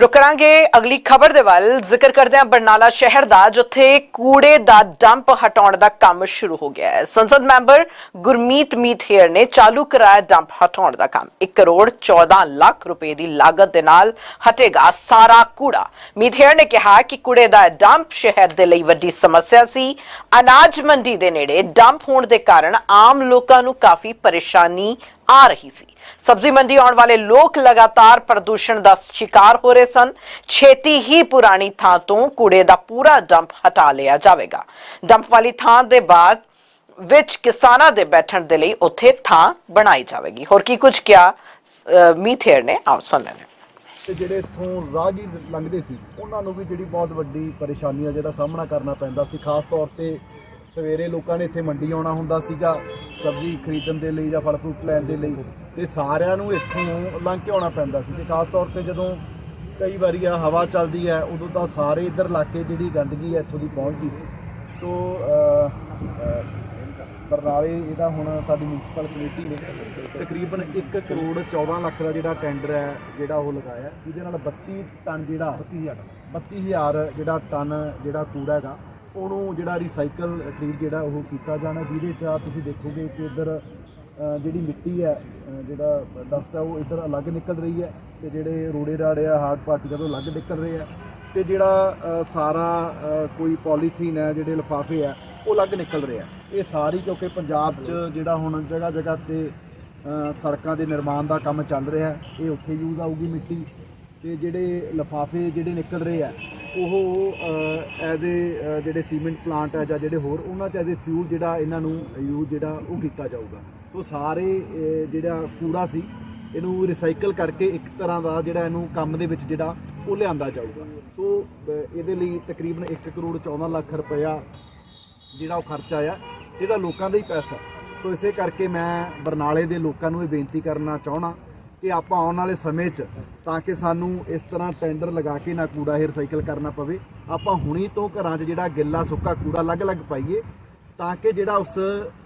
ਰੁਕ ਕਰਾਂਗੇ ਅਗਲੀ ਖਬਰ ਦੇ ਵੱਲ ਜ਼ਿਕਰ ਕਰਦੇ ਹਾਂ ਬਰਨਾਲਾ ਸ਼ਹਿਰ ਦਾ, ਜਿੱਥੇ ਕੂੜੇ ਦਾ ਡੰਪ ਹਟਾਉਣ ਦਾ ਕੰਮ ਸ਼ੁਰੂ ਹੋ ਗਿਆ ਹੈ। ਸੰਸਦ ਮੈਂਬਰ ਗੁਰਮੀਤ ਮੀਥੇਰ ਨੇ ਚਾਲੂ ਕਰਾਇਆ ਡੰਪ ਹਟਾਉਣ ਦਾ ਕੰਮ। 1 ਕਰੋੜ 14 ਲੱਖ ਰੁਪਏ ਦੀ ਲਾਗਤ ਦੇ ਨਾਲ ਹਟੇਗਾ ਸਾਰਾ ਕੂੜਾ। ਮੀਥੇਰ ਨੇ ਕਿਹਾ ਕਿ ਕੂੜੇ ਦਾ ਡੰਪ ਸ਼ਹਿਰ ਦੇ ਲਈ ਵੱਡੀ ਸਮੱਸਿਆ ਸੀ। ਅਨਾਜ ਮੰਡੀ ਦੇ ਨੇੜੇ ਡੰਪ ਹੋਣ ਦੇ ਕਾਰਨ ਆਮ ਲੋਕਾਂ ਨੂੰ ਕਾਫੀ ਪਰੇਸ਼ਾਨੀ ਆ ਰਹੀ ਸੀ। ਸਬਜ਼ੀ ਮੰਡੀ ਆਉਣ ਵਾਲੇ ਲੋਕ ਲਗਾਤਾਰ ਪ੍ਰਦੂਸ਼ਣ ਦਾ ਸ਼ਿਕਾਰ ਹੋ ਰਹੇ ਸਨ। ਛੇਤੀ ਹੀ ਪੁਰਾਣੀ ਥਾਂ ਤੋਂ ਕੂੜੇ ਦਾ ਪੂਰਾ ਡੰਪ ਹਟਾ ਲਿਆ ਜਾਵੇਗਾ। ਡੰਪ ਵਾਲੀ ਥਾਂ ਦੇ ਬਾਅਦ ਵਿੱਚ ਕਿਸਾਨਾਂ ਦੇ ਬੈਠਣ ਦੇ ਲਈ ਉੱਥੇ ਥਾਂ ਬਣਾਈ ਜਾਵੇਗੀ। ਹੋਰ ਕੀ ਕੁਝ ਕਿਹਾ ਮੀਥੇਰ ਨੇ? ਆਓ, ਸੁਣ ਲੈਣੇ ਤੇ ਜਿਹੜੇ ਇੱਥੋਂ ਰਾਹਗੀਰ ਲੰਘਦੇ ਸੀ, ਉਹਨਾਂ ਨੂੰ ਵੀ ਜਿਹੜੀ ਬਹੁਤ ਵੱਡੀ ਪਰੇਸ਼ਾਨੀ ਆ ਜਿਹੜਾ ਸਾਹਮਣਾ ਕਰਨਾ ਪੈਂਦਾ ਸੀ। ਖਾਸ ਤੌਰ ਤੇ ਸਵੇਰੇ ਲੋਕਾਂ ਨੇ ਇੱਥੇ ਮੰਡੀ ਆਉਣਾ ਹੁੰਦਾ ਸੀਗਾ। ਸਬਜ਼ੀ ਖਰੀਦਣ ਦੇ ਲਈ ਜਾਂ ਫਲ ਫਰੂਟ ਲੈਣ ਦੇ ਲਈ ਤੇ ਸਾਰਿਆਂ ਨੂੰ ਇੱਥੋਂ ਲੰਘ ਕੇ ਆਉਣਾ ਪੈਂਦਾ ਸੀ ਤੇ ਖਾਸ ਤੌਰ ਤੇ ਜਦੋਂ ਕਈ ਵਾਰੀ ਆ ਹਵਾ ਚੱਲਦੀ ਹੈ, ਉਦੋਂ ਤਾਂ ਸਾਰੇ ਇੱਧਰ ਇਲਾਕੇ ਜਿਹੜੀ ਗੰਦਗੀ ਹੈ ਇੱਥੋਂ ਦੀ ਪਹੁੰਚਦੀ ਸੀ। ਸੋ ਬਰਨਾਲੇ ਇਹਦਾ ਹੁਣ ਸਾਡੀ ਮਿਊਨਿਸਪਲ ਕਮੇਟੀ ਨੇ ਤਕਰੀਬਨ 1 ਕਰੋੜ 14 ਲੱਖ ਦਾ ਜਿਹੜਾ ਟੈਂਡਰ ਹੈ, ਜਿਹੜਾ ਉਹ ਲਗਾਇਆ। ਜਿਹਦੇ ਨਾਲ 32 ਟਨ ਜਿਹੜਾ 32000 32000 ਜਿਹੜਾ ਟਨ ਜਿਹੜਾ ਕੂੜਾ ਹੈਗਾ ਉਹਨੂੰ ਜਿਹੜਾ ਰੀਸਾਈਕਲ ਟ੍ਰੀਟ ਜਿਹੜਾ ਉਹ ਕੀਤਾ ਜਾਣਾ, ਜਿਹਦੇ ਚ ਆ ਤੁਸੀਂ ਦੇਖੋਗੇ ਕਿ ਇੱਧਰ ਜਿਹੜੀ ਮਿੱਟੀ ਹੈ ਜਿਹੜਾ ਡਸਟ ਹੈ, ਉਹ ਇੱਧਰ ਅਲੱਗ ਨਿਕਲ ਰਹੀ ਹੈ ਤੇ ਜਿਹੜੇ ਰੋੜੇ ਰਾੜੇ ਆ, ਹਾਰਡ ਪਾਰਟੀਕਲ ਉਹ ਅਲੱਗ ਨਿਕਲ ਰਹੇ ਆ ਤੇ ਜਿਹੜਾ ਸਾਰਾ ਕੋਈ ਪੋਲੀਥੀਨ ਹੈ, ਜਿਹੜੇ ਲਿਫਾਫੇ ਆ, ਉਹ ਅਲੱਗ ਨਿਕਲ ਰਹੇ ਆ। ਇਹ ਸਾਰੀ ਕਿਉਂਕਿ ਪੰਜਾਬ 'ਚ ਜਿਹੜਾ ਹੁਣ ਜਗ੍ਹਾ ਜਗ੍ਹਾ ਤੇ ਸੜਕਾਂ ਦੇ ਨਿਰਮਾਣ ਦਾ ਕੰਮ ਚੱਲ ਰਿਹਾ, ਇਹ ਉੱਥੇ ਯੂਜ਼ ਆਊਗੀ ਮਿੱਟੀ ਤੇ ਜਿਹੜੇ ਲਿਫਾਫੇ ਜਿਹੜੇ ਨਿਕਲ ਰਹੇ ਆ ਉਹ ਐਜ਼ ਏ ਜਿਹੜੇ ਸੀਮੈਂਟ ਪਲਾਂਟ ਹੈ ਜਾਂ ਜਿਹੜੇ ਹੋਰ, ਉਹਨਾਂ 'ਚ ਐਜ਼ ਏ ਫਿਊਲ ਜਿਹੜਾ ਇਹਨਾਂ ਨੂੰ ਯੂਜ਼ ਜਿਹੜਾ ਉਹ ਕੀਤਾ ਜਾਊਗਾ। ਸੋ ਸਾਰੇ ਜਿਹੜਾ ਕੂੜਾ ਸੀ, ਇਹਨੂੰ ਰਿਸਾਈਕਲ ਕਰਕੇ ਇੱਕ ਤਰ੍ਹਾਂ ਦਾ ਜਿਹੜਾ ਇਹਨੂੰ ਕੰਮ ਦੇ ਵਿੱਚ ਜਿਹੜਾ ਉਹ ਲਿਆਂਦਾ ਜਾਊਗਾ। ਸੋ ਇਹਦੇ ਲਈ ਤਕਰੀਬਨ 1 ਕਰੋੜ 14 ਲੱਖ ਰੁਪਇਆ ਜਿਹੜਾ ਉਹ ਖਰਚਾ ਆ ਜਿਹੜਾ ਲੋਕਾਂ ਦਾ ਹੀ ਪੈਸਾ। ਸੋ ਇਸੇ ਕਰਕੇ ਮੈਂ ਬਰਨਾਲੇ ਦੇ ਲੋਕਾਂ ਨੂੰ ਇਹ ਬੇਨਤੀ ਕਰਨਾ ਚਾਹਣਾ ਕਿ ਆਪਾਂ ਆਉਣ ਵਾਲੇ ਸਮੇਂ 'ਚ ਤਾਂ ਕਿ ਸਾਨੂੰ ਇਸ ਤਰ੍ਹਾਂ ਟੈਂਡਰ ਲਗਾ ਕੇ ਨਾ ਕੂੜਾ ਹੀ ਰਿਸਾਈਕਲ ਕਰਨਾ ਪਵੇ। ਆਪਾਂ ਹੁਣੀ ਤੋਂ ਘਰਾਂ 'ਚ ਜਿਹੜਾ ਗਿੱਲਾ ਸੁੱਕਾ ਕੂੜਾ ਅਲੱਗ-ਅਲੱਗ ਪਾਈਏ ਤਾਂ ਕਿ ਜਿਹੜਾ ਉਸ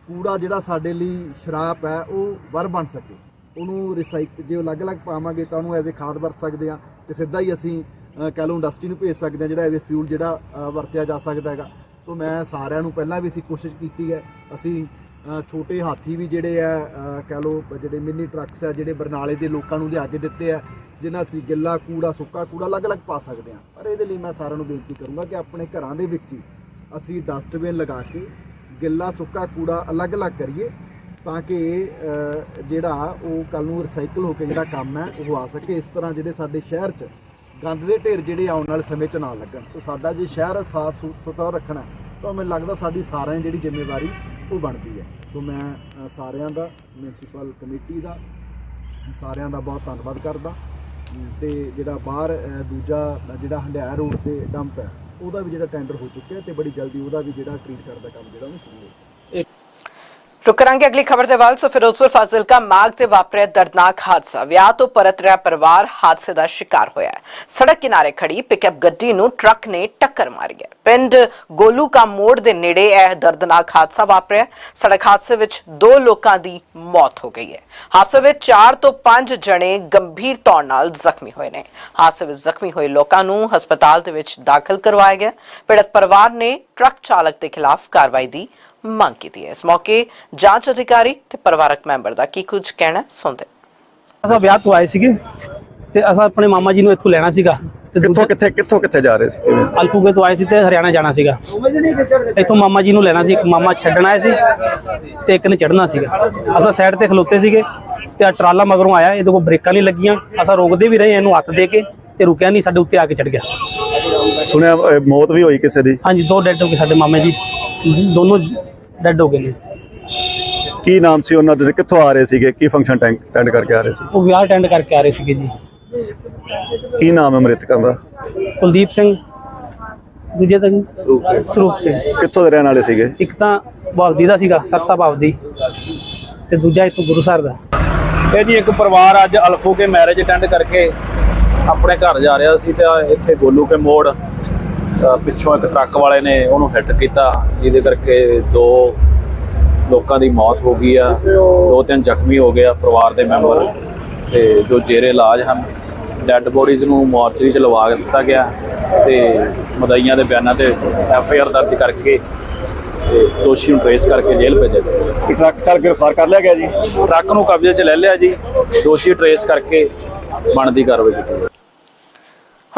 ਕੂੜਾ ਜਿਹੜਾ ਸਾਡੇ ਲਈ ਸ਼ਰਾਪ ਹੈ ਉਹ ਵਰ ਬਣ ਸਕੇ। ਉਹਨੂੰ ਰਿਸਾਈਕਲ ਜੇ ਅਲੱਗ-ਅਲੱਗ ਪਾਵਾਂਗੇ ਤਾਂ ਉਹਨੂੰ ਐਜ਼ ਖਾਦ ਵਰਤ ਸਕਦੇ ਆ ਤੇ ਸਿੱਧਾ ਹੀ ਅਸੀਂ ਅ, ਕਹਿ ਲਓ ਇੰਡਸਟਰੀ ਨੂੰ ਭੇਜ ਸਕਦੇ ਆ ਜਿਹੜਾ ਐਜ਼ ਫਿਊਲ ਜਿਹੜਾ ਵਰਤਿਆ ਜਾ ਸਕਦਾ ਹੈਗਾ। ਸੋ ਮੈਂ ਸਾਰਿਆਂ ਨੂੰ ਪਹਿਲਾਂ ਵੀ ਅਸੀਂ ਕੋਸ਼ਿਸ਼ ਕੀਤੀ ਹੈ ਅਸੀਂ ਛੋਟੇ ਹਾਥੀ ਵੀ ਜਿਹੜੇ ਆ ਕਹਿ ਲਓ ਜਿਹੜੇ ਮਿੰਨੀ ਟਰੱਕਸ ਆ ਜਿਹੜੇ ਬਰਨਾਲੇ ਦੇ ਲੋਕਾਂ ਨੂੰ ਲਿਆ ਕੇ ਦਿੱਤੇ ਆ ਜਿਨ੍ਹਾਂ ਅਸੀਂ ਗਿੱਲਾ ਕੂੜਾ ਸੁੱਕਾ ਕੂੜਾ ਅਲੱਗ-ਅਲੱਗ ਪਾ ਸਕਦੇ ਆ ਪਰ ਇਹਦੇ ਲਈ ਮੈਂ ਸਾਰਿਆਂ ਨੂੰ ਬੇਨਤੀ ਕਰੂੰਗਾ ਕਿ ਆਪਣੇ ਘਰਾਂ ਦੇ ਵਿੱਚ ਹੀ ਅਸੀਂ ਡਸਟਬਿਨ ਲਗਾ ਕੇ ਗਿੱਲਾ ਸੁੱਕਾ ਕੂੜਾ ਅਲੱਗ-ਅਲੱਗ ਕਰੀਏ ਤਾਂ ਕਿ ਜਿਹੜਾ ਉਹ ਕੱਲ ਨੂੰ ਰਿਸਾਈਕਲ ਹੋ ਕੇ ਜਿਹੜਾ ਕੰਮ ਹੈ ਉਹ ਆ ਸਕੇ। ਇਸ ਤਰ੍ਹਾਂ ਜਿਹੜੇ ਸਾਡੇ ਸ਼ਹਿਰ 'ਚ ਗੰਦ ਦੇ ਢੇਰ ਜਿਹੜੇ ਆਉਣ ਵਾਲੇ ਸਮੇਂ 'ਚ ਨਾ ਲੱਗਣ। ਸੋ ਸਾਡਾ ਜੇ ਸ਼ਹਿਰ ਸਾਫ਼ ਸੁਥਰਾ ਰੱਖਣਾ ਹੈ, ਤਾਂ ਮੈਨੂੰ ਲੱਗਦਾ ਸਾਡੀ ਸਾਰਿਆਂ ਦੀ ਜਿਹੜੀ ਜ਼ਿੰਮੇਵਾਰੀ ਉਹ ਬਣਦੀ ਹੈ। ਸੋ ਮੈਂ ਸਾਰਿਆਂ ਦਾ ਮਿਊਨਿਸਪਲ ਕਮੇਟੀ ਦਾ, ਸਾਰਿਆਂ ਦਾ ਬਹੁਤ ਧੰਨਵਾਦ ਕਰਦਾ। ਤੇ ਜਿਹੜਾ ਬਾਹਰ ਦੂਜਾ ਜਿਹੜਾ ਹੰਡਿਆਇਆ ਰੋਡ ਤੇ ਡੰਪ ਹੈ, ਉਹਦਾ ਵੀ ਜਿਹੜਾ ਟੈਂਡਰ ਹੋ ਚੁੱਕਿਆ ਤੇ ਬੜੀ ਜਲਦੀ ਉਹਦਾ ਵੀ ਜਿਹੜਾ ਟ੍ਰੀਟ ਕਰਨ ਦਾ ਕੰਮ ਜਿਹੜਾ ਉਹ ਸ਼ੁਰੂ ਹੋ ਅਗਲੀ ਖਬਰ ਦੇ ਵੱਲ। ਸੋ ਫਿਰੋਜ਼ਪੁਰ ਫਾਜ਼ਿਲਕਾ ਮਾਰਗ ਤੇ ਵਾਪਰਿਆ ਦਰਦਨਾਕ ਹਾਦਸਾ। ਵਿਆਹ ਤੋਂ ਪਰਤ ਰਿਹਾ ਪਰਿਵਾਰ ਹਾਦਸੇ ਦਾ ਸ਼ਿਕਾਰ ਹੋਇਆ ਹੈ। ਸੜਕ ਕਿਨਾਰੇ ਖੜੀ ਪਿਕਅਪ ਗੱਡੀ ਨੂੰ ਟਰੱਕ ਨੇ ਟੱਕਰ ਮਾਰੀ ਹੈ। ਪਿੰਡ ਗੋਲੂ ਕਾ ਮੋੜ ਦੇ ਨੇੜੇ ਇਹ ਦਰਦਨਾਕ ਹਾਦਸਾ ਵਾਪਰਿਆ ਸੜਕ ਹਾਦਸੇ ਵਿੱਚ ਦੋ ਲੋਕਾਂ ਦੀ ਮੌਤ ਹੋ ਗਈ ਹੈ। ਹਾਦਸੇ ਵਿੱਚ 4 ਤੋਂ 5 ਜਣੇ ਗੰਭੀਰ ਤੌਰ ਨਾਲ ਜ਼ਖਮੀ ਹੋਏ ਨੇ। ਹਾਦਸੇ ਵਿੱਚ ਜ਼ਖਮੀ ਹੋਏ ਲੋਕਾਂ ਨੂੰ ਹਸਪਤਾਲ ਦੇ ਵਿੱਚ ਦਾਖਲ ਕਰਵਾਇਆ ਗਿਆ ਪੀੜਤ ਪਰਿਵਾਰ ਨੇ ਟਰੱਕ ਚਾਲਕ ਦੇ ਖਿਲਾਫ ਕਾਰਵਾਈ ਦੀ ਮੰਗ ਕੀਤੀ ਹੈ। ਇਸ ਮੌਕੇ ਜਾਂਚ ਅਧਿਕਾਰੀ ਤੇ ਪਰਿਵਾਰਕ ਮੈਂਬਰ ਦਾ ਕੀ ਕੁਝ ਕਹਿਣਾ? ਸੁਣਦੇ। ਅਸਾਂ ਵਿਆਹ ਤੋਂ ਆਏ ਸੀਗੇ ਤੇ ਅਸਾਂ ਆਪਣੇ ਮਾਮਾ ਜੀ ਨੂੰ ਇੱਥੋਂ ਲੈਣਾ ਸੀਗਾ ਤੇ ਕਿੱਥੋਂ ਕਿੱਥੇ ਕਿੱਥੋਂ ਕਿੱਥੇ ਜਾ ਰਹੇ ਸੀ? ਕਿਵੇਂ? ਅਲਪੂਗੇ ਤੋਂ ਆਏ ਸੀ ਤੇ ਹਰਿਆਣਾ ਜਾਣਾ ਸੀਗਾ। ਇੱਥੋਂ ਮਾਮਾ ਜੀ ਨੂੰ ਲੈਣਾ ਸੀ ਇੱਕ ਮਾਮਾ ਛੱਡਣ ਆਏ ਸੀ ਤੇ ਇੱਕ ਨੇ ਚੜਨਾ ਸੀਗਾ। ਅਸਾਂ ਸਾਈਡ ਤੇ ਖਲੋਤੇ ਸੀਗੇ ਤੇ ਆ ਟਰਾਲਾ ਮਗਰੋਂ ਆਇਆ ਇਹਦੇ ਕੋਲ ਬ੍ਰੇਕਾਂ ਨਹੀਂ ਲੱਗੀਆਂ। ਅਸਾਂ ਰੋਕਦੇ ਵੀ ਰਹੇ ਇਹਨੂੰ ਹੱਥ ਦੇ ਕੇ ਤੇ ਰੁਕਿਆ ਨਹੀਂ ਸਾਡੇ ਉੱਤੇ ਆ ਕੇ ਚੜ ਗਿਆ। ਸੁਣਿਆ ਅਹ, ਮੌਤ ਵੀ ਹੋਈ ਕਿਸੇ ਦੀ? ਹਾਂਜੀ ਦੋ ਡੈਡ ਹੋ ਗਏ ਸਾਡੇ ਮਾਮੇ ਜੀ। ਦੋਨੋਂ ਡੈਡ ਹੋ ਗਏ ਨੇ। ਕੀ ਨਾਮ ਸੀ ਉਹਨਾਂ ਦੇ? ਕਿੱਥੋਂ ਆ ਰਹੇ ਸੀਗੇ? ਕੀ ਫੰਕਸ਼ਨ ਅਟੈਂਡ ਕਰਕੇ ਆ ਰਹੇ ਸੀ? ਉਹ ਵਿਆਹ ਅਟੈਂਡ ਕਰਕੇ ਆ ਰਹੇ ਸੀਗੇ ਜੀ। ਕੀ ਨਾਮ ਹੈ ਮ੍ਰਿਤਕਾਂ ਦਾ? ਕੁਲਦੀਪ ਸਿੰਘ ਦੂਜੇ ਤਾਂ ਸਰੂਪ ਸਿੰਘ। ਕਿੱਥੋਂ ਦੇ ਰਹਿਣ ਵਾਲੇ ਸੀਗੇ? ਇੱਕ ਤਾਂ ਬਾਵਦੀ ਦਾ ਸੀਗਾ ਸਰਸਾ ਬਾਵਦੀ ਤੇ ਦੂਜਾ ਇੱਥੋਂ ਗੁਰੂਸਰ ਦਾ। ਇਹ ਜੀ ਇੱਕ ਪਰਿਵਾਰ ਅੱਜ ਅਲਫੂ ਕੇ ਮੈਰਿਜ ਅਟੈਂਡ ਕਰਕੇ ਆਪਣੇ ਘਰ ਜਾ ਰਿਹਾ ਸੀ ਤੇ ਇੱਥੇ ਗੋਲੂ ਕੇ ਮੋੜ ਪਿੱਛੋਂ ਇੱਕ ਟਰੱਕ ਵਾਲੇ ਨੇ ਉਹਨੂੰ ਹਿੱਟ ਕੀਤਾ ਜਿਹਦੇ ਕਰਕੇ ਦੋ ਲੋਕਾਂ ਦੀ ਮੌਤ ਹੋ ਗਈ ਆ ਦੋ ਤਿੰਨ ਜ਼ਖਮੀ ਹੋ ਗਏ ਆ ਪਰਿਵਾਰ ਦੇ ਮੈਂਬਰ ਤੇ ਜੋ ਜੇਰੇ ਇਲਾਜ ਹਨ। ਡੈੱਡ ਬੋਡੀਜ਼ ਨੂੰ ਮੋਰਚਰੀ ਚ ਲਵਾ ਦਿੱਤਾ ਗਿਆ ਤੇ ਮਦਈਆਂ ਦੇ ਬਿਆਨਾਂ ਤੇ ਐਫ ਆਈ ਆਰ ਦਰਜ ਕਰਕੇ ਤੇ ਦੋਸ਼ੀ ਨੂੰ ਟ੍ਰੇਸ ਕਰਕੇ ਜੇਲ੍ਹ ਭੇਜਿਆ ਗਿਆ। ਟਰੱਕ ਚਾਲਕ ਗ੍ਰਿਫਤਾਰ ਕਰ ਲਿਆ ਗਿਆ ਜੀ? ਟਰੱਕ ਨੂੰ ਕਬਜ਼ੇ 'ਚ ਲੈ ਲਿਆ ਜੀ। ਦੋਸ਼ੀ ਟਰੇਸ ਕਰਕੇ ਬਣਦੀ ਕਾਰਵਾਈ ਕੀਤੀ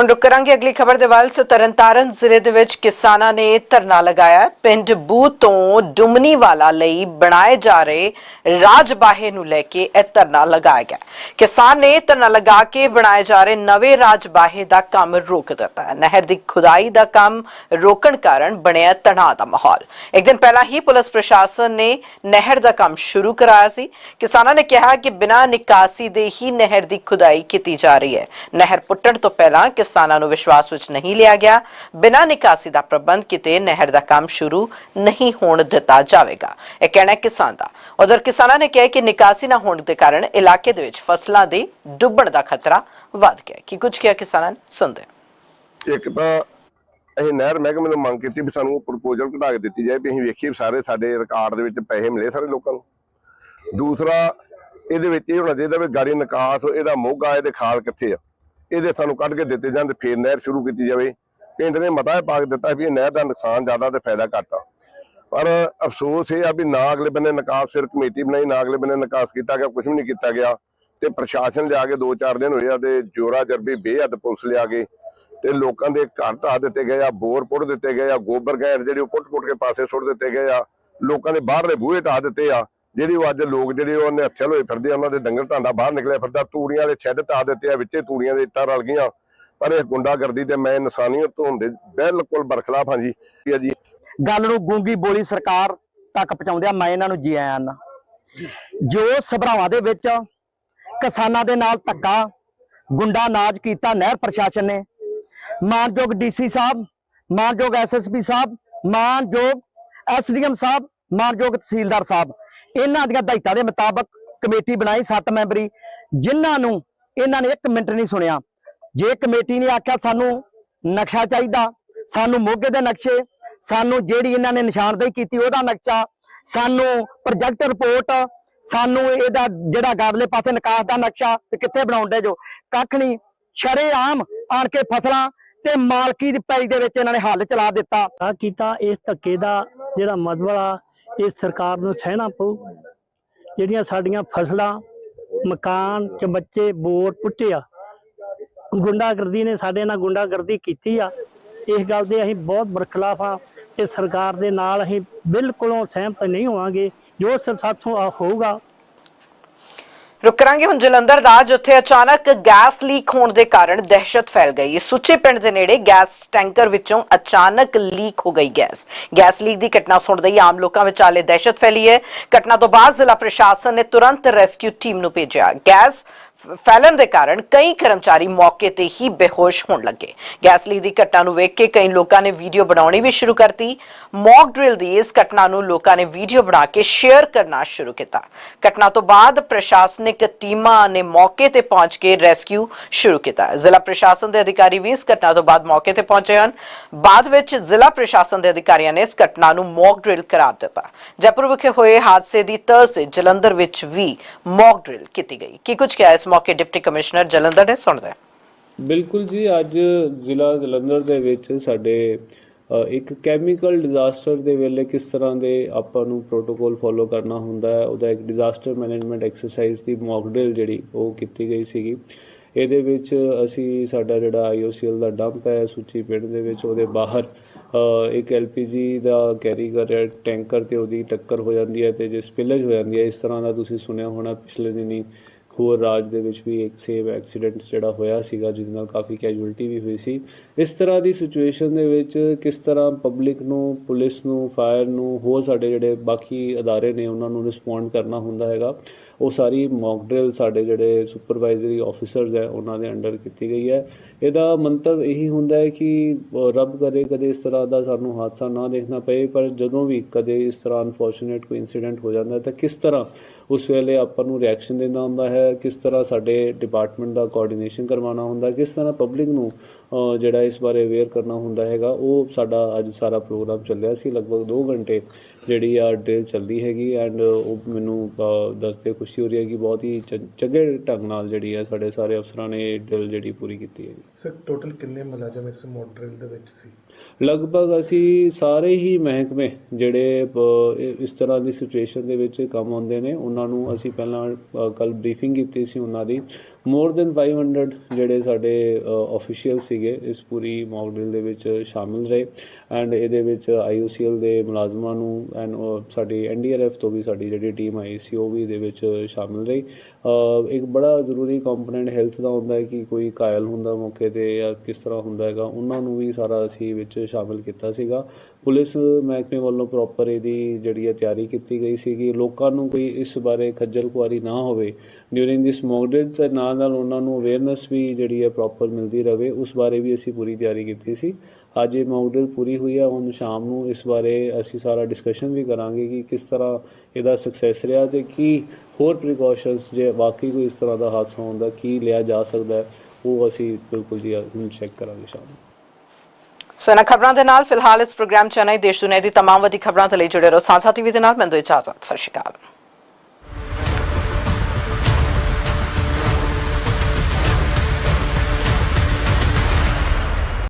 ਹੁਣ ਰੁਕ ਕਰਾਂਗੇ ਅਗਲੀ ਖਬਰ ਦੇ ਵੱਲ। ਸੋ ਤਰਨਤਾਰਨ ਜ਼ਿਲ੍ਹੇ ਦੇ ਵਿੱਚ ਕਿਸਾਨਾਂ ਨੇ ਧਰਨਾ ਲਗਾਇਆ। ਪਿੰਡ ਬੂ ਤੋਂ ਡੁਮਨੀ ਵਾਲਾ ਲਈ ਬਣਾਏ ਜਾ ਰਹੇ ਰਾਜਬਾਹੇ ਨੂੰ ਲੈ ਕੇ ਇਹ ਧਰਨਾ ਲਗਾਇਆ ਗਿਆ। ਕਿਸਾਨ ਨੇ ਧਰਨਾ ਲਗਾ ਕੇ ਬਣਾਏ ਜਾ ਰਹੇ ਨਵੇਂ ਰਾਜਬਾਹੇ ਦਾ ਕੰਮ ਰੋਕ ਦਿੱਤਾ ਹੈ। ਨਹਿਰ ਦੀ ਖੁਦਾਈ ਦਾ ਕੰਮ ਰੋਕਣ ਕਾਰਨ ਬਣਿਆ ਤਣਾਅ ਦਾ ਮਾਹੌਲ। ਇੱਕ ਦਿਨ ਪਹਿਲਾਂ ਹੀ ਪੁਲਿਸ ਪ੍ਰਸ਼ਾਸਨ ਨੇ ਨਹਿਰ ਦਾ ਕੰਮ ਸ਼ੁਰੂ ਕਰਾਇਆ ਸੀ। ਕਿਸਾਨਾਂ ਨੇ ਕਿਹਾ ਕਿ ਬਿਨਾਂ ਨਿਕਾਸੀ ਦੇ ਹੀ ਨਹਿਰ ਦੀ ਖੁਦਾਈ ਕੀਤੀ ਜਾ ਰਹੀ ਹੈ। ਨਹਿਰ ਪੁੱਟਣ ਤੋਂ ਪਹਿਲਾਂ ਕਿਸਾਨਾਂ ਨੂੰ ਵਿਸ਼ਵਾਸ ਵਿੱਚ ਨਹੀਂ ਲਿਆ ਗਿਆ। ਬਿਨਾਂ ਨਿਕਾਸੀ ਦਾ ਪ੍ਰਬੰਧ ਕੀਤੇ ਨਹਿਰ ਦਾ ਕੰਮ ਸ਼ੁਰੂ ਨਹੀਂ ਹੋਣ ਦਿੱਤਾ ਜਾਵੇਗਾ। ਇਹ ਕਹਿਣਾ ਹੈ ਕਿਸਾਨ ਦਾ। ਉਧਰ ਕਿਸਾਨਾਂ ਨੇ ਕਿਹਾ ਕਿ ਨਿਕਾਸੀ ਨਾ ਹੋਣ ਦੇ ਕਾਰਨ ਇਲਾਕੇ ਦੇ ਵਿੱਚ ਫਸਲਾਂ ਦੇ ਡੁੱਬਣ ਦਾ ਖਤਰਾ ਵੱਧ ਗਿਆ ਹੈ। ਕੀ ਕੁਝ ਕਿਹਾ ਕਿਸਾਨਾਂ ਨੇ? ਸੁਣਦੇ ਹਾਂ। ਇੱਕ ਤਾਂ ਅਸੀਂ ਨਹਿਰ ਮਹਿਕਮੇ ਨੂੰ ਮੰਗ ਕੀਤੀ ਵੀ ਸਾਨੂੰ ਪ੍ਰਪੋਜ਼ਲ ਕਢਾ ਕੇ ਦਿੱਤੀ ਜਾਏ ਵੀ ਅਸੀਂ ਵੇਖੀਏ ਵੀ ਸਾਰੇ ਸਾਡੇ ਰਿਕਾਰਡ ਦੇ ਵਿੱਚ ਪੈਸੇ ਮਿਲੇ ਸਾਰੇ ਲੋਕਾਂ ਨੂੰ। ਦੂਸਰਾ, ਇਹਦੇ ਵਿੱਚ ਇਹ ਹੋਣਾ ਚਾਹੀਦਾ ਵੀ ਗਾੜੀ ਨਿਕਾਸ, ਇਹਦਾ ਮੋਗਾ, ਇਹਦੇ ਖਾਲ ਕਿੱਥੇ ਆ? ਇਹਦੇ ਸਾਨੂੰ ਕੱਢ ਕੇ ਦਿੱਤੇ ਜਾਣ ਤੇ ਫੇਰ ਨਹਿਰ ਸ਼ੁਰੂ ਕੀਤੀ ਜਾਵੇ। ਪਿੰਡ ਨੇ ਮਤਾ ਇਹ ਪਾ ਦਿੱਤਾ ਵੀ ਇਹ ਨਹਿਰ ਦਾ ਨੁਕਸਾਨ ਜ਼ਿਆਦਾ ਤੇ ਫਾਇਦਾ ਘੱਟ ਆ। ਪਰ ਅਫਸੋਸ ਇਹ ਆ ਵੀ ਨਾ ਅਗਲੇ ਬੰਨੇ ਨਿਕਾਸ ਸਿਰ ਕਮੇਟੀ ਬਣਾਈ, ਨਾ ਅਗਲੇ ਬੰਨੇ ਨਿਕਾਸ ਕੀਤਾ ਗਿਆ ਕੁਝ ਵੀ ਨਹੀਂ ਕੀਤਾ ਗਿਆ। ਤੇ ਪ੍ਰਸ਼ਾਸਨ ਲਿਆ ਕੇ 2-4 ਦਿਨ ਹੋਏ ਆ ਤੇ ਜੋਰਾ ਜਰਬੀ ਬੇਹੱਦ ਪੁਲਿਸ ਲਿਆ ਕੇ ਤੇ ਲੋਕਾਂ ਦੇ ਘਰ ਢਾਹ ਦਿੱਤੇ ਗਏ ਆ, ਬੋਰ ਪੁੱਟ ਦਿੱਤੇ ਗਏ ਆ, ਗੋਬਰ ਗੈਰ ਜਿਹੜੇ ਉਹ ਪੁੱਟ-ਪੁੱਟ ਕੇ ਪਾਸੇ ਸੁੱਟ ਦਿੱਤੇ ਗਏ ਆ। ਲੋਕਾਂ ਦੇ ਬਾਹਰਲੇ ਬੂਹੇ ਢਾਹ ਦਿੱਤੇ ਆ। ਜਿਹੜੀ ਉਹ ਅੱਜ ਲੋਕ ਜਿਹੜੇ ਉਹ ਨਿਹੱਥਲ ਹੋਏ ਫਿਰਦੇ ਉਹਨਾਂ ਦੇ ਡੰਗਰ ਢਾਂਡਾ ਬਾਹਰ ਨਿਕਲਿਆ ਫਿਰਦਾ, ਤੂੜੀਆਂ ਦੇ ਛੱਡ ਢਾਹ ਦਿੱਤੇ ਆ, ਵਿੱਚੇ ਤੂੜੀਆਂ ਦੇ ਇੱਟਾਂ ਰਲ ਗਈਆਂ। ਪਰ ਇਹ ਗੁੰਡਾਗਰਦੀ ਤੇ ਮੈਂ ਇਨਸਾਨੀਅਤ ਤੋਂ ਹੁੰਦੇ ਬਿਲਕੁਲ ਬਰਖਲਾਫ ਹਾਂ ਜੀ। ਜੀ। ਗੱਲ ਨੂੰ ਗੂੰਗੀ ਬੋਲੀ ਸਰਕਾਰ ਤੱਕ ਪਹੁੰਚਾਉਂਦਿਆਂ ਮੈਂ ਇਹਨਾਂ ਨੂੰ ਜੀ ਆਇਆਂ ਨਾ। ਜੋ ਸਭਰਾਵਾਂ ਦੇ ਵਿੱਚ ਕਿਸਾਨਾਂ ਦੇ ਨਾਲ ਧੱਕਾ, ਗੁੰਡਾ ਨਾਜ ਕੀਤਾ ਨਹਿਰ ਪ੍ਰਸ਼ਾਸਨ ਨੇ, ਮਾਨਯੋਗ ਡੀਸੀ ਸਾਹਿਬ, ਮਾਨਯੋਗ ਐਸਐਸਪੀ ਸਾਹਿਬ, ਮਾਨਯੋਗ ਐਸਡੀਐਮ ਸਾਹਿਬ, ਮਾਨਯੋਗ ਤਹਿਸੀਲਦਾਰ ਸਾਹਿਬ ਇਹਨਾਂ ਦੀਆਂ ਹਦਾਇਤਾਂ ਦੇ ਮੁਤਾਬਕ ਕਮੇਟੀ ਬਣਾਈ 7 ਮੈਂਬਰੀ, ਜਿਨ੍ਹਾਂ ਨੂੰ ਇਹਨਾਂ ਨੇ ਇੱਕ ਮਿੰਟ ਨਹੀਂ ਸੁਣਿਆ। ਜੇ ਕਮੇਟੀ ਨੇ ਆਖਿਆ ਸਾਨੂੰ ਨਕਸ਼ਾ ਚਾਹੀਦਾ, ਸਾਨੂੰ ਮੋਗੇ ਦੇ ਨਕਸ਼ੇ, ਸਾਨੂੰ ਜਿਹੜੀ ਇਹਨਾਂ ਨੇ ਨਿਸ਼ਾਨਦੇਹੀ ਕੀਤੀ ਉਹਦਾ ਨਕਸ਼ਾ, ਸਾਨੂੰ ਪ੍ਰੋਜੈਕਟ ਰਿਪੋਰਟ, ਸਾਨੂੰ ਇਹਦਾ ਜਿਹੜਾ ਗਾਰਲੇ ਪਾਸੇ ਨਿਕਾਸ ਦਾ ਨਕਸ਼ਾ ਤੇ ਕਿੱਥੇ ਬਣਾਉਂਦੇ ਜੋ ਕੱਖ ਨਹੀਂ, ਸ਼ਰੇਆਮ ਆਣ ਕੇ ਫਸਲਾਂ ਤੇ ਮਾਲਕੀ ਦੀ ਪੈਲੀ ਦੇ ਵਿੱਚ ਇਹਨਾਂ ਨੇ ਹੱਲ ਚਲਾ ਦਿੱਤਾ। ਆ ਕੀਤਾ ਇਸ ਧੱਕੇ ਦਾ ਜਿਹੜਾ ਮਦਵਲਾ ਇਹ ਸਰਕਾਰ ਨੂੰ ਸਹਿਣਾ ਪਊ। ਜਿਹੜੀਆਂ ਸਾਡੀਆਂ ਫਸਲਾਂ, ਮਕਾਨ ਚ ਬੱਚੇ ਬੋਰ ਪੁੱਟੇ ਆ, ਗੁੰਡਾਗਰਦੀ ਨੇ ਸਾਡੇ ਨਾਲ ਗੁੰਡਾਗਰਦੀ ਕੀਤੀ ਆ। ਇਸ ਗੱਲ ਦੇ ਅਸੀਂ ਬਹੁਤ ਬਰਖਲਾਫ ਆ। ਤੇ ਸਰਕਾਰ ਦੇ ਨਾਲ ਅਸੀਂ ਬਿਲਕੁਲੋਂ ਸਹਿਮਤ ਨਹੀਂ ਹੋਵਾਂਗੇ। ਜੋ ਸਾਥੋਂ ਹੋਊਗਾ ਰੁਕ ਕਰਾਂਗੇ ਹੁਣ ਜਲੰਧਰ ਦਾ, ਜਿੱਥੇ ਅਚਾਨਕ ਗੈਸ ਲੀਕ ਹੋਣ ਦੇ ਕਾਰਨ ਦਹਿਸ਼ਤ ਫੈਲ ਗਈ। ਸੁੱਚੇ ਪਿੰਡ ਦੇ ਨੇੜੇ ਗੈਸ ਟੈਂਕਰ ਵਿੱਚੋਂ ਅਚਾਨਕ ਲੀਕ ਹੋ ਗਈ ਗੈਸ। ਗੈਸ ਲੀਕ ਦੀ ਘਟਨਾ ਸੁਣਦੇ ਹੀ ਆਮ ਲੋਕਾਂ ਵਿਚਾਲੇ ਦਹਿਸ਼ਤ ਫੈਲੀ ਹੈ। ਘਟਨਾ ਤੋਂ ਬਾਅਦ ਜ਼ਿਲ੍ਹਾ ਪ੍ਰਸ਼ਾਸਨ ਨੇ ਤੁਰੰਤ ਰੈਸਕਿਊ ਟੀਮ ਨੂੰ ਭੇਜਿਆ। ਗੈਸ ਫੈਲਣ ਦੇ ਕਾਰਨ ਕਈ ਕਰਮਚਾਰੀ ਮੌਕੇ ਤੇ ਹੀ ਬੇਹੋਸ਼ ਹੋਣ ਲੱਗੇ। ਗੈਸ ਲੀਕ ਦੀ ਘਟਨਾ ਨੂੰ ਵੇਖ ਕੇ ਕਈ ਲੋਕਾਂ ਨੇ ਵੀਡੀਓ ਬਣਾਉਣੀ ਵੀ ਸ਼ੁਰੂ ਕਰਤੀ। ਮੌਕ ਡਰਿਲ ਦੀ ਇਸ ਘਟਨਾ ਨੂੰ ਲੋਕਾਂ ਨੇ ਵੀਡੀਓ ਬਣਾ ਕੇ ਸ਼ੇਅਰ ਕਰਨਾ ਸ਼ੁਰੂ ਕੀਤਾ। ਘਟਨਾ ਤੋਂ ਬਾਅਦ ਪ੍ਰਸ਼ਾਸਨਿਕ ਟੀਮਾਂ ਨੇ ਮੌਕੇ ਤੇ ਪਹੁੰਚ ਕੇ ਰੈਸਕਿਊ ਸ਼ੁਰੂ ਕੀਤਾ। ਜ਼ਿਲ੍ਹਾ ਪ੍ਰਸ਼ਾਸਨ ਦੇ ਅਧਿਕਾਰੀ ਵੀ ਇਸ ਘਟਨਾ ਤੋਂ ਬਾਅਦ ਮੌਕੇ ਤੇ ਪਹੁੰਚੇ ਹਨ। ਬਾਅਦ ਵਿੱਚ ਜ਼ਿਲ੍ਹਾ ਪ੍ਰਸ਼ਾਸਨ ਦੇ ਅਧਿਕਾਰੀਆਂ ਨੇ ਇਸ ਘਟਨਾ ਨੂੰ ਮੌਕ ਡਰਿਲ ਕਰਾਰ ਦਿੱਤਾ। ਜੈਪੁਰ ਵਿਖੇ ਹੋਏ ਹਾਦਸੇ ਦੀ ਤਰਸ ਜਲੰਧਰ ਵਿੱਚ ਵੀ ਮੌਕ ਡਰਿਲ ਕੀਤੀ ਗਈ। ਕੀ ਕੁਝ ਕਿਹਾ ਇਸ ਮੌਕੇ ਡਿਪਟੀ ਕਮਿਸ਼ਨਰ ਜਲੰਧਰ ਨੇ ਸੁਣਦੇ ਹਾਂ। ਬਿਲਕੁਲ ਜੀ ਅੱਜ ਜ਼ਿਲ੍ਹਾ ਜਲੰਧਰ ਦੇ ਵਿੱਚ ਸਾਡੇ ਇੱਕ ਕੈਮੀਕਲ ਡਿਜ਼ਾਸਟਰ ਦੇ ਵੇਲੇ ਕਿਸ ਤਰ੍ਹਾਂ ਦੇ ਆਪਾਂ ਨੂੰ ਪ੍ਰੋਟੋਕੋਲ ਫੋਲੋ ਕਰਨਾ ਹੁੰਦਾ ਹੈ ਉਹਦਾ ਇੱਕ ਡਿਜ਼ਾਸਟਰ ਮੈਨੇਜਮੈਂਟ ਐਕਸਰਸਾਈਜ਼ ਦੀ ਮੌਕ ਡਰਿਲ ਜਿਹੜੀ ਉਹ ਕੀਤੀ ਗਈ ਸੀਗੀ ਇਹਦੇ ਵਿੱਚ ਅਸੀਂ ਸਾਡਾ ਜਿਹੜਾ ਆਈਓਸੀਐਲ ਦਾ ਡੰਪ ਹੈ ਸੁੱਚੀ ਪਿੰਡ ਦੇ ਵਿੱਚ ਉਹਦੇ ਬਾਹਰ ਅ, ਇੱਕ ਐਲਪੀਜੀ ਦਾ ਕੈਰੀ ਕਰ ਰਿਹਾ ਟੈਂਕਰ ਤੇ ਉਹਦੀ ਟੱਕਰ ਹੋ ਜਾਂਦੀ ਹੈ ਤੇ ਜੇ ਸਪਿਲੇਜ ਹੋ ਜਾਂਦੀ ਹੈ ਇਸ ਤਰ੍ਹਾਂ ਦਾ ਤੁਸੀਂ ਸੁਣਿਆ ਹੋਣਾ ਪਿਛਲੇ ਦਿਨੀ ਹੋਰ ਰਾਜ ਦੇ ਵਿੱਚ ਵੀ ਇੱਕ ਸੇਮ ਐਕਸੀਡੈਂਟ ਜਿਹੜਾ ਹੋਇਆ ਸੀਗਾ ਜਿਸ ਨਾਲ ਕਾਫੀ ਕੈਜੂਅਲਟੀ ਵੀ ਹੋਈ ਸੀ। ਇਸ ਤਰ੍ਹਾਂ ਦੀ ਸਿਚੁਏਸ਼ਨ ਦੇ ਵਿੱਚ ਕਿਸ ਤਰ੍ਹਾਂ ਪਬਲਿਕ ਨੂੰ, ਪੁਲਿਸ ਨੂੰ ਫਾਇਰ ਨੂੰ, ਹੋਰ ਸਾਡੇ ਜਿਹੜੇ ਬਾਕੀ ਅਦਾਰੇ ਨੇ, ਉਹਨਾਂ ਨੂੰ ਰਿਸਪੌਂਡ ਕਰਨਾ ਹੁੰਦਾ ਹੈਗਾ। ਉਹ ਸਾਰੀ ਮੌਕ ਡਰਿਲ ਸਾਡੇ ਜਿਹੜੇ ਸੁਪਰਵਾਈਜ਼ਰੀ ਆਫੀਸਰਸ ਹੈ, ਉਹਨਾਂ ਦੇ ਅੰਡਰ ਕੀਤੀ ਗਈ ਹੈ। ਇਹਦਾ ਮੰਤਵ ਇਹੀ ਹੁੰਦਾ ਹੈ ਕਿ ਰੱਬ ਕਰੇ ਕਦੇ ਇਸ ਤਰ੍ਹਾਂ ਦਾ ਸਾਨੂੰ ਹਾਦਸਾ ਨਾ ਦੇਖਣਾ ਪਏ, ਪਰ ਜਦੋਂ ਵੀ ਕਦੇ ਇਸ ਤਰ੍ਹਾਂ ਅਨਫੋਰਚੂਨੇਟ ਕੋਈ ਇਨਸੀਡੈਂਟ ਹੋ ਜਾਂਦਾ ਹੈ, ਤਾਂ ਕਿਸ ਤਰ੍ਹਾਂ ਉਸ ਵੇਲੇ ਆਪਾਂ ਨੂੰ ਰਿਐਕਸ਼ਨ ਦੇਣਾ ਹੁੰਦਾ ਹੈ ਕਿਸ ਤਰ੍ਹਾਂ ਸਾਡੇ ਡਿਪਾਰਟਮੈਂਟ ਦਾ ਕੋਆਰਡੀਨੇਸ਼ਨ ਕਰਵਾਉਣਾ ਹੁੰਦਾ, ਕਿਸ ਤਰ੍ਹਾਂ ਪਬਲਿਕ ਨੂੰ ਜਿਹੜਾ ਇਸ ਬਾਰੇ ਅਵੇਅਰ ਕਰਨਾ ਹੁੰਦਾ ਹੈਗਾ, ਉਹ ਸਾਡਾ ਅੱਜ ਸਾਰਾ ਪ੍ਰੋਗਰਾਮ ਚੱਲਿਆ ਸੀ, ਲਗਭਗ 2 ਘੰਟੇ ਜਿਹੜੀ ਆ ਡਰਿਲ ਚੱਲਦੀ ਹੈਗੀ ਐਂਡ ਉਹ ਮੈਨੂੰ ਦੱਸਦੇ ਖੁਸ਼ੀ ਹੋ ਰਹੀ ਹੈ ਕਿ ਬਹੁਤ ਹੀ ਚੰਗੇ ਢੰਗ ਨਾਲ ਜਿਹੜੀ ਹੈ ਸਾਡੇ ਸਾਰੇ ਅਫਸਰਾਂ ਨੇ ਡਰਿਲ ਜਿਹੜੀ ਪੂਰੀ ਕੀਤੀ ਹੈ ਸਰ ਟੋਟਲ ਕਿੰਨੇ ਮੁਲਾਜ਼ਮ ਇਸ ਮੋਡਲ ਦੇ ਵਿੱਚ ਸੀ? ਲਗਭਗ ਅਸੀਂ ਸਾਰੇ ਹੀ ਮਹਿਕਮੇ ਜਿਹੜੇ ਇਸ ਤਰ੍ਹਾਂ ਦੀ ਸਿਚੁਏਸ਼ਨ ਦੇ ਵਿੱਚ ਕੰਮ ਆਉਂਦੇ ਨੇ ਉਹਨਾਂ ਨੂੰ ਅਸੀਂ ਪਹਿਲਾਂ ਕੱਲ ਬਰੀਫਿੰਗ ਕੀਤੀ ਸੀ ਉਹਨਾਂ ਦੀ। ਮੋਰ ਦੈਨ 500 ਜਿਹੜੇ ਸਾਡੇ ਆਫੀਸ਼ੀਅਲ ਸੀਗੇ ਇਸ ਪੂਰੀ ਮੌਕ ਡਰਿਲ ਦੇ ਵਿੱਚ ਸ਼ਾਮਿਲ ਰਹੇ। ਐਂਡ ਇਹਦੇ ਵਿੱਚ ਆਈਓਸੀਐਲ ਦੇ ਮੁਲਾਜ਼ਮਾਂ ਨੂੰ ਐਂਡ uh, ਸਾਡੀ ਐਨਡੀਆਰਐਫ ਤੋਂ ਵੀ ਸਾਡੀ ਜਿਹੜੀ ਟੀਮ ਆਈ ਸੀ, ਉਹ ਵੀ ਇਹਦੇ ਵਿੱਚ ਸ਼ਾਮਿਲ ਰਹੀ। ਇੱਕ ਬੜਾ ਜ਼ਰੂਰੀ ਕੰਪੋਨੈਂਟ ਹੈਲਥ ਦਾ ਹੁੰਦਾ ਹੈ ਕਿ ਕੋਈ ਕਾਇਲ ਹੁੰਦਾ ਮੌਕੇ ਤੇ ਜਾਂ ਕਿਸ ਤਰ੍ਹਾਂ ਹੁੰਦਾ ਹੈਗਾ, ਉਹਨਾਂ ਨੂੰ ਵੀ ਸਾਰਾ ਅਸੀਂ ਵਿੱਚ ਸ਼ਾਮਿਲ ਕੀਤਾ ਸੀਗਾ। ਪੁਲਿਸ ਮਹਿਕਮੇ ਵੱਲੋਂ ਪ੍ਰੋਪਰ ਇਹਦੀ ਜਿਹੜੀ ਹੈ ਤਿਆਰੀ ਕੀਤੀ ਗਈ ਸੀਗੀ। ਲੋਕਾਂ ਨੂੰ ਕੋਈ ਇਸ ਬਾਰੇ ਖੱਜਲ ਖੁਆਰੀ ਨਾ ਹੋਵੇ। ਡਿਊਰਿੰਗ ਦਿਸ ਮੌਕਡਰਿਲ ਤੇ ਨਾਲ ਨਾਲ ਉਹਨਾਂ ਨੂੰ ਅਵੇਅਰਨੈਸ ਵੀ ਜਿਹੜੀ ਹੈ ਪ੍ਰੋਪਰ ਮਿਲਦੀ ਰਹੇ, ਉਸ ਬਾਰੇ ਵੀ ਅਸੀਂ ਪੂਰੀ ਤਿਆਰੀ ਕੀਤੀ ਸੀ। ਅੱਜ ਇਹ ਮੌਕਡਰਿਲ ਪੂਰੀ ਹੋਈ ਹੈ ਹੁਣ ਸ਼ਾਮ ਨੂੰ ਇਸ ਬਾਰੇ ਅਸੀਂ ਸਾਰਾ ਡਿਸਕਸ਼ਨ ਵੀ ਕਰਾਂਗੇ ਕਿ ਕਿਸ ਤਰ੍ਹਾਂ ਇਹਦਾ ਸਕਸੈਸ ਰਿਹਾ ਤੇ ਕੀ ਹੋਰ ਪ੍ਰੀਕਾਸ਼ਨਸ ਜੇ ਵਾਕਈ ਕੋਈ ਇਸ ਤਰ੍ਹਾਂ ਦਾ ਹਾਦਸਾ ਹੁੰਦਾ ਕੀ ਲਿਆ ਜਾ ਸਕਦਾ ਹੈ ਉਹ ਅਸੀਂ ਬਿਲਕੁਲ ਜੀ ਹੁਣ ਚੈੱਕ ਕਰਾਂਗੇ ਸ਼ਾਮ ਨੂੰ ਸੋ ਇਹਨਾਂ ਖਬਰਾਂ ਦੇ ਨਾਲ ਫਿਲਹਾਲ ਇਸ ਪ੍ਰੋਗਰਾਮ ਚ ਨਹੀਂ ਦੇਸ਼ ਦੁਨੀਆ ਦੀ तमाम ਵੱਡੀ ਖਬਰਾਂ ਦੇ ਲਈ ਜੁੜੇ ਰਹੋ ਸਾਂਝਾ ਟੀਵੀ ਦੇ ਨਾਲ ਮੈਨੂੰ ਦਿਓ ਇਜਾਜ਼ਤ ਸਤਿ ਸ਼੍ਰੀ ਅਕਾਲ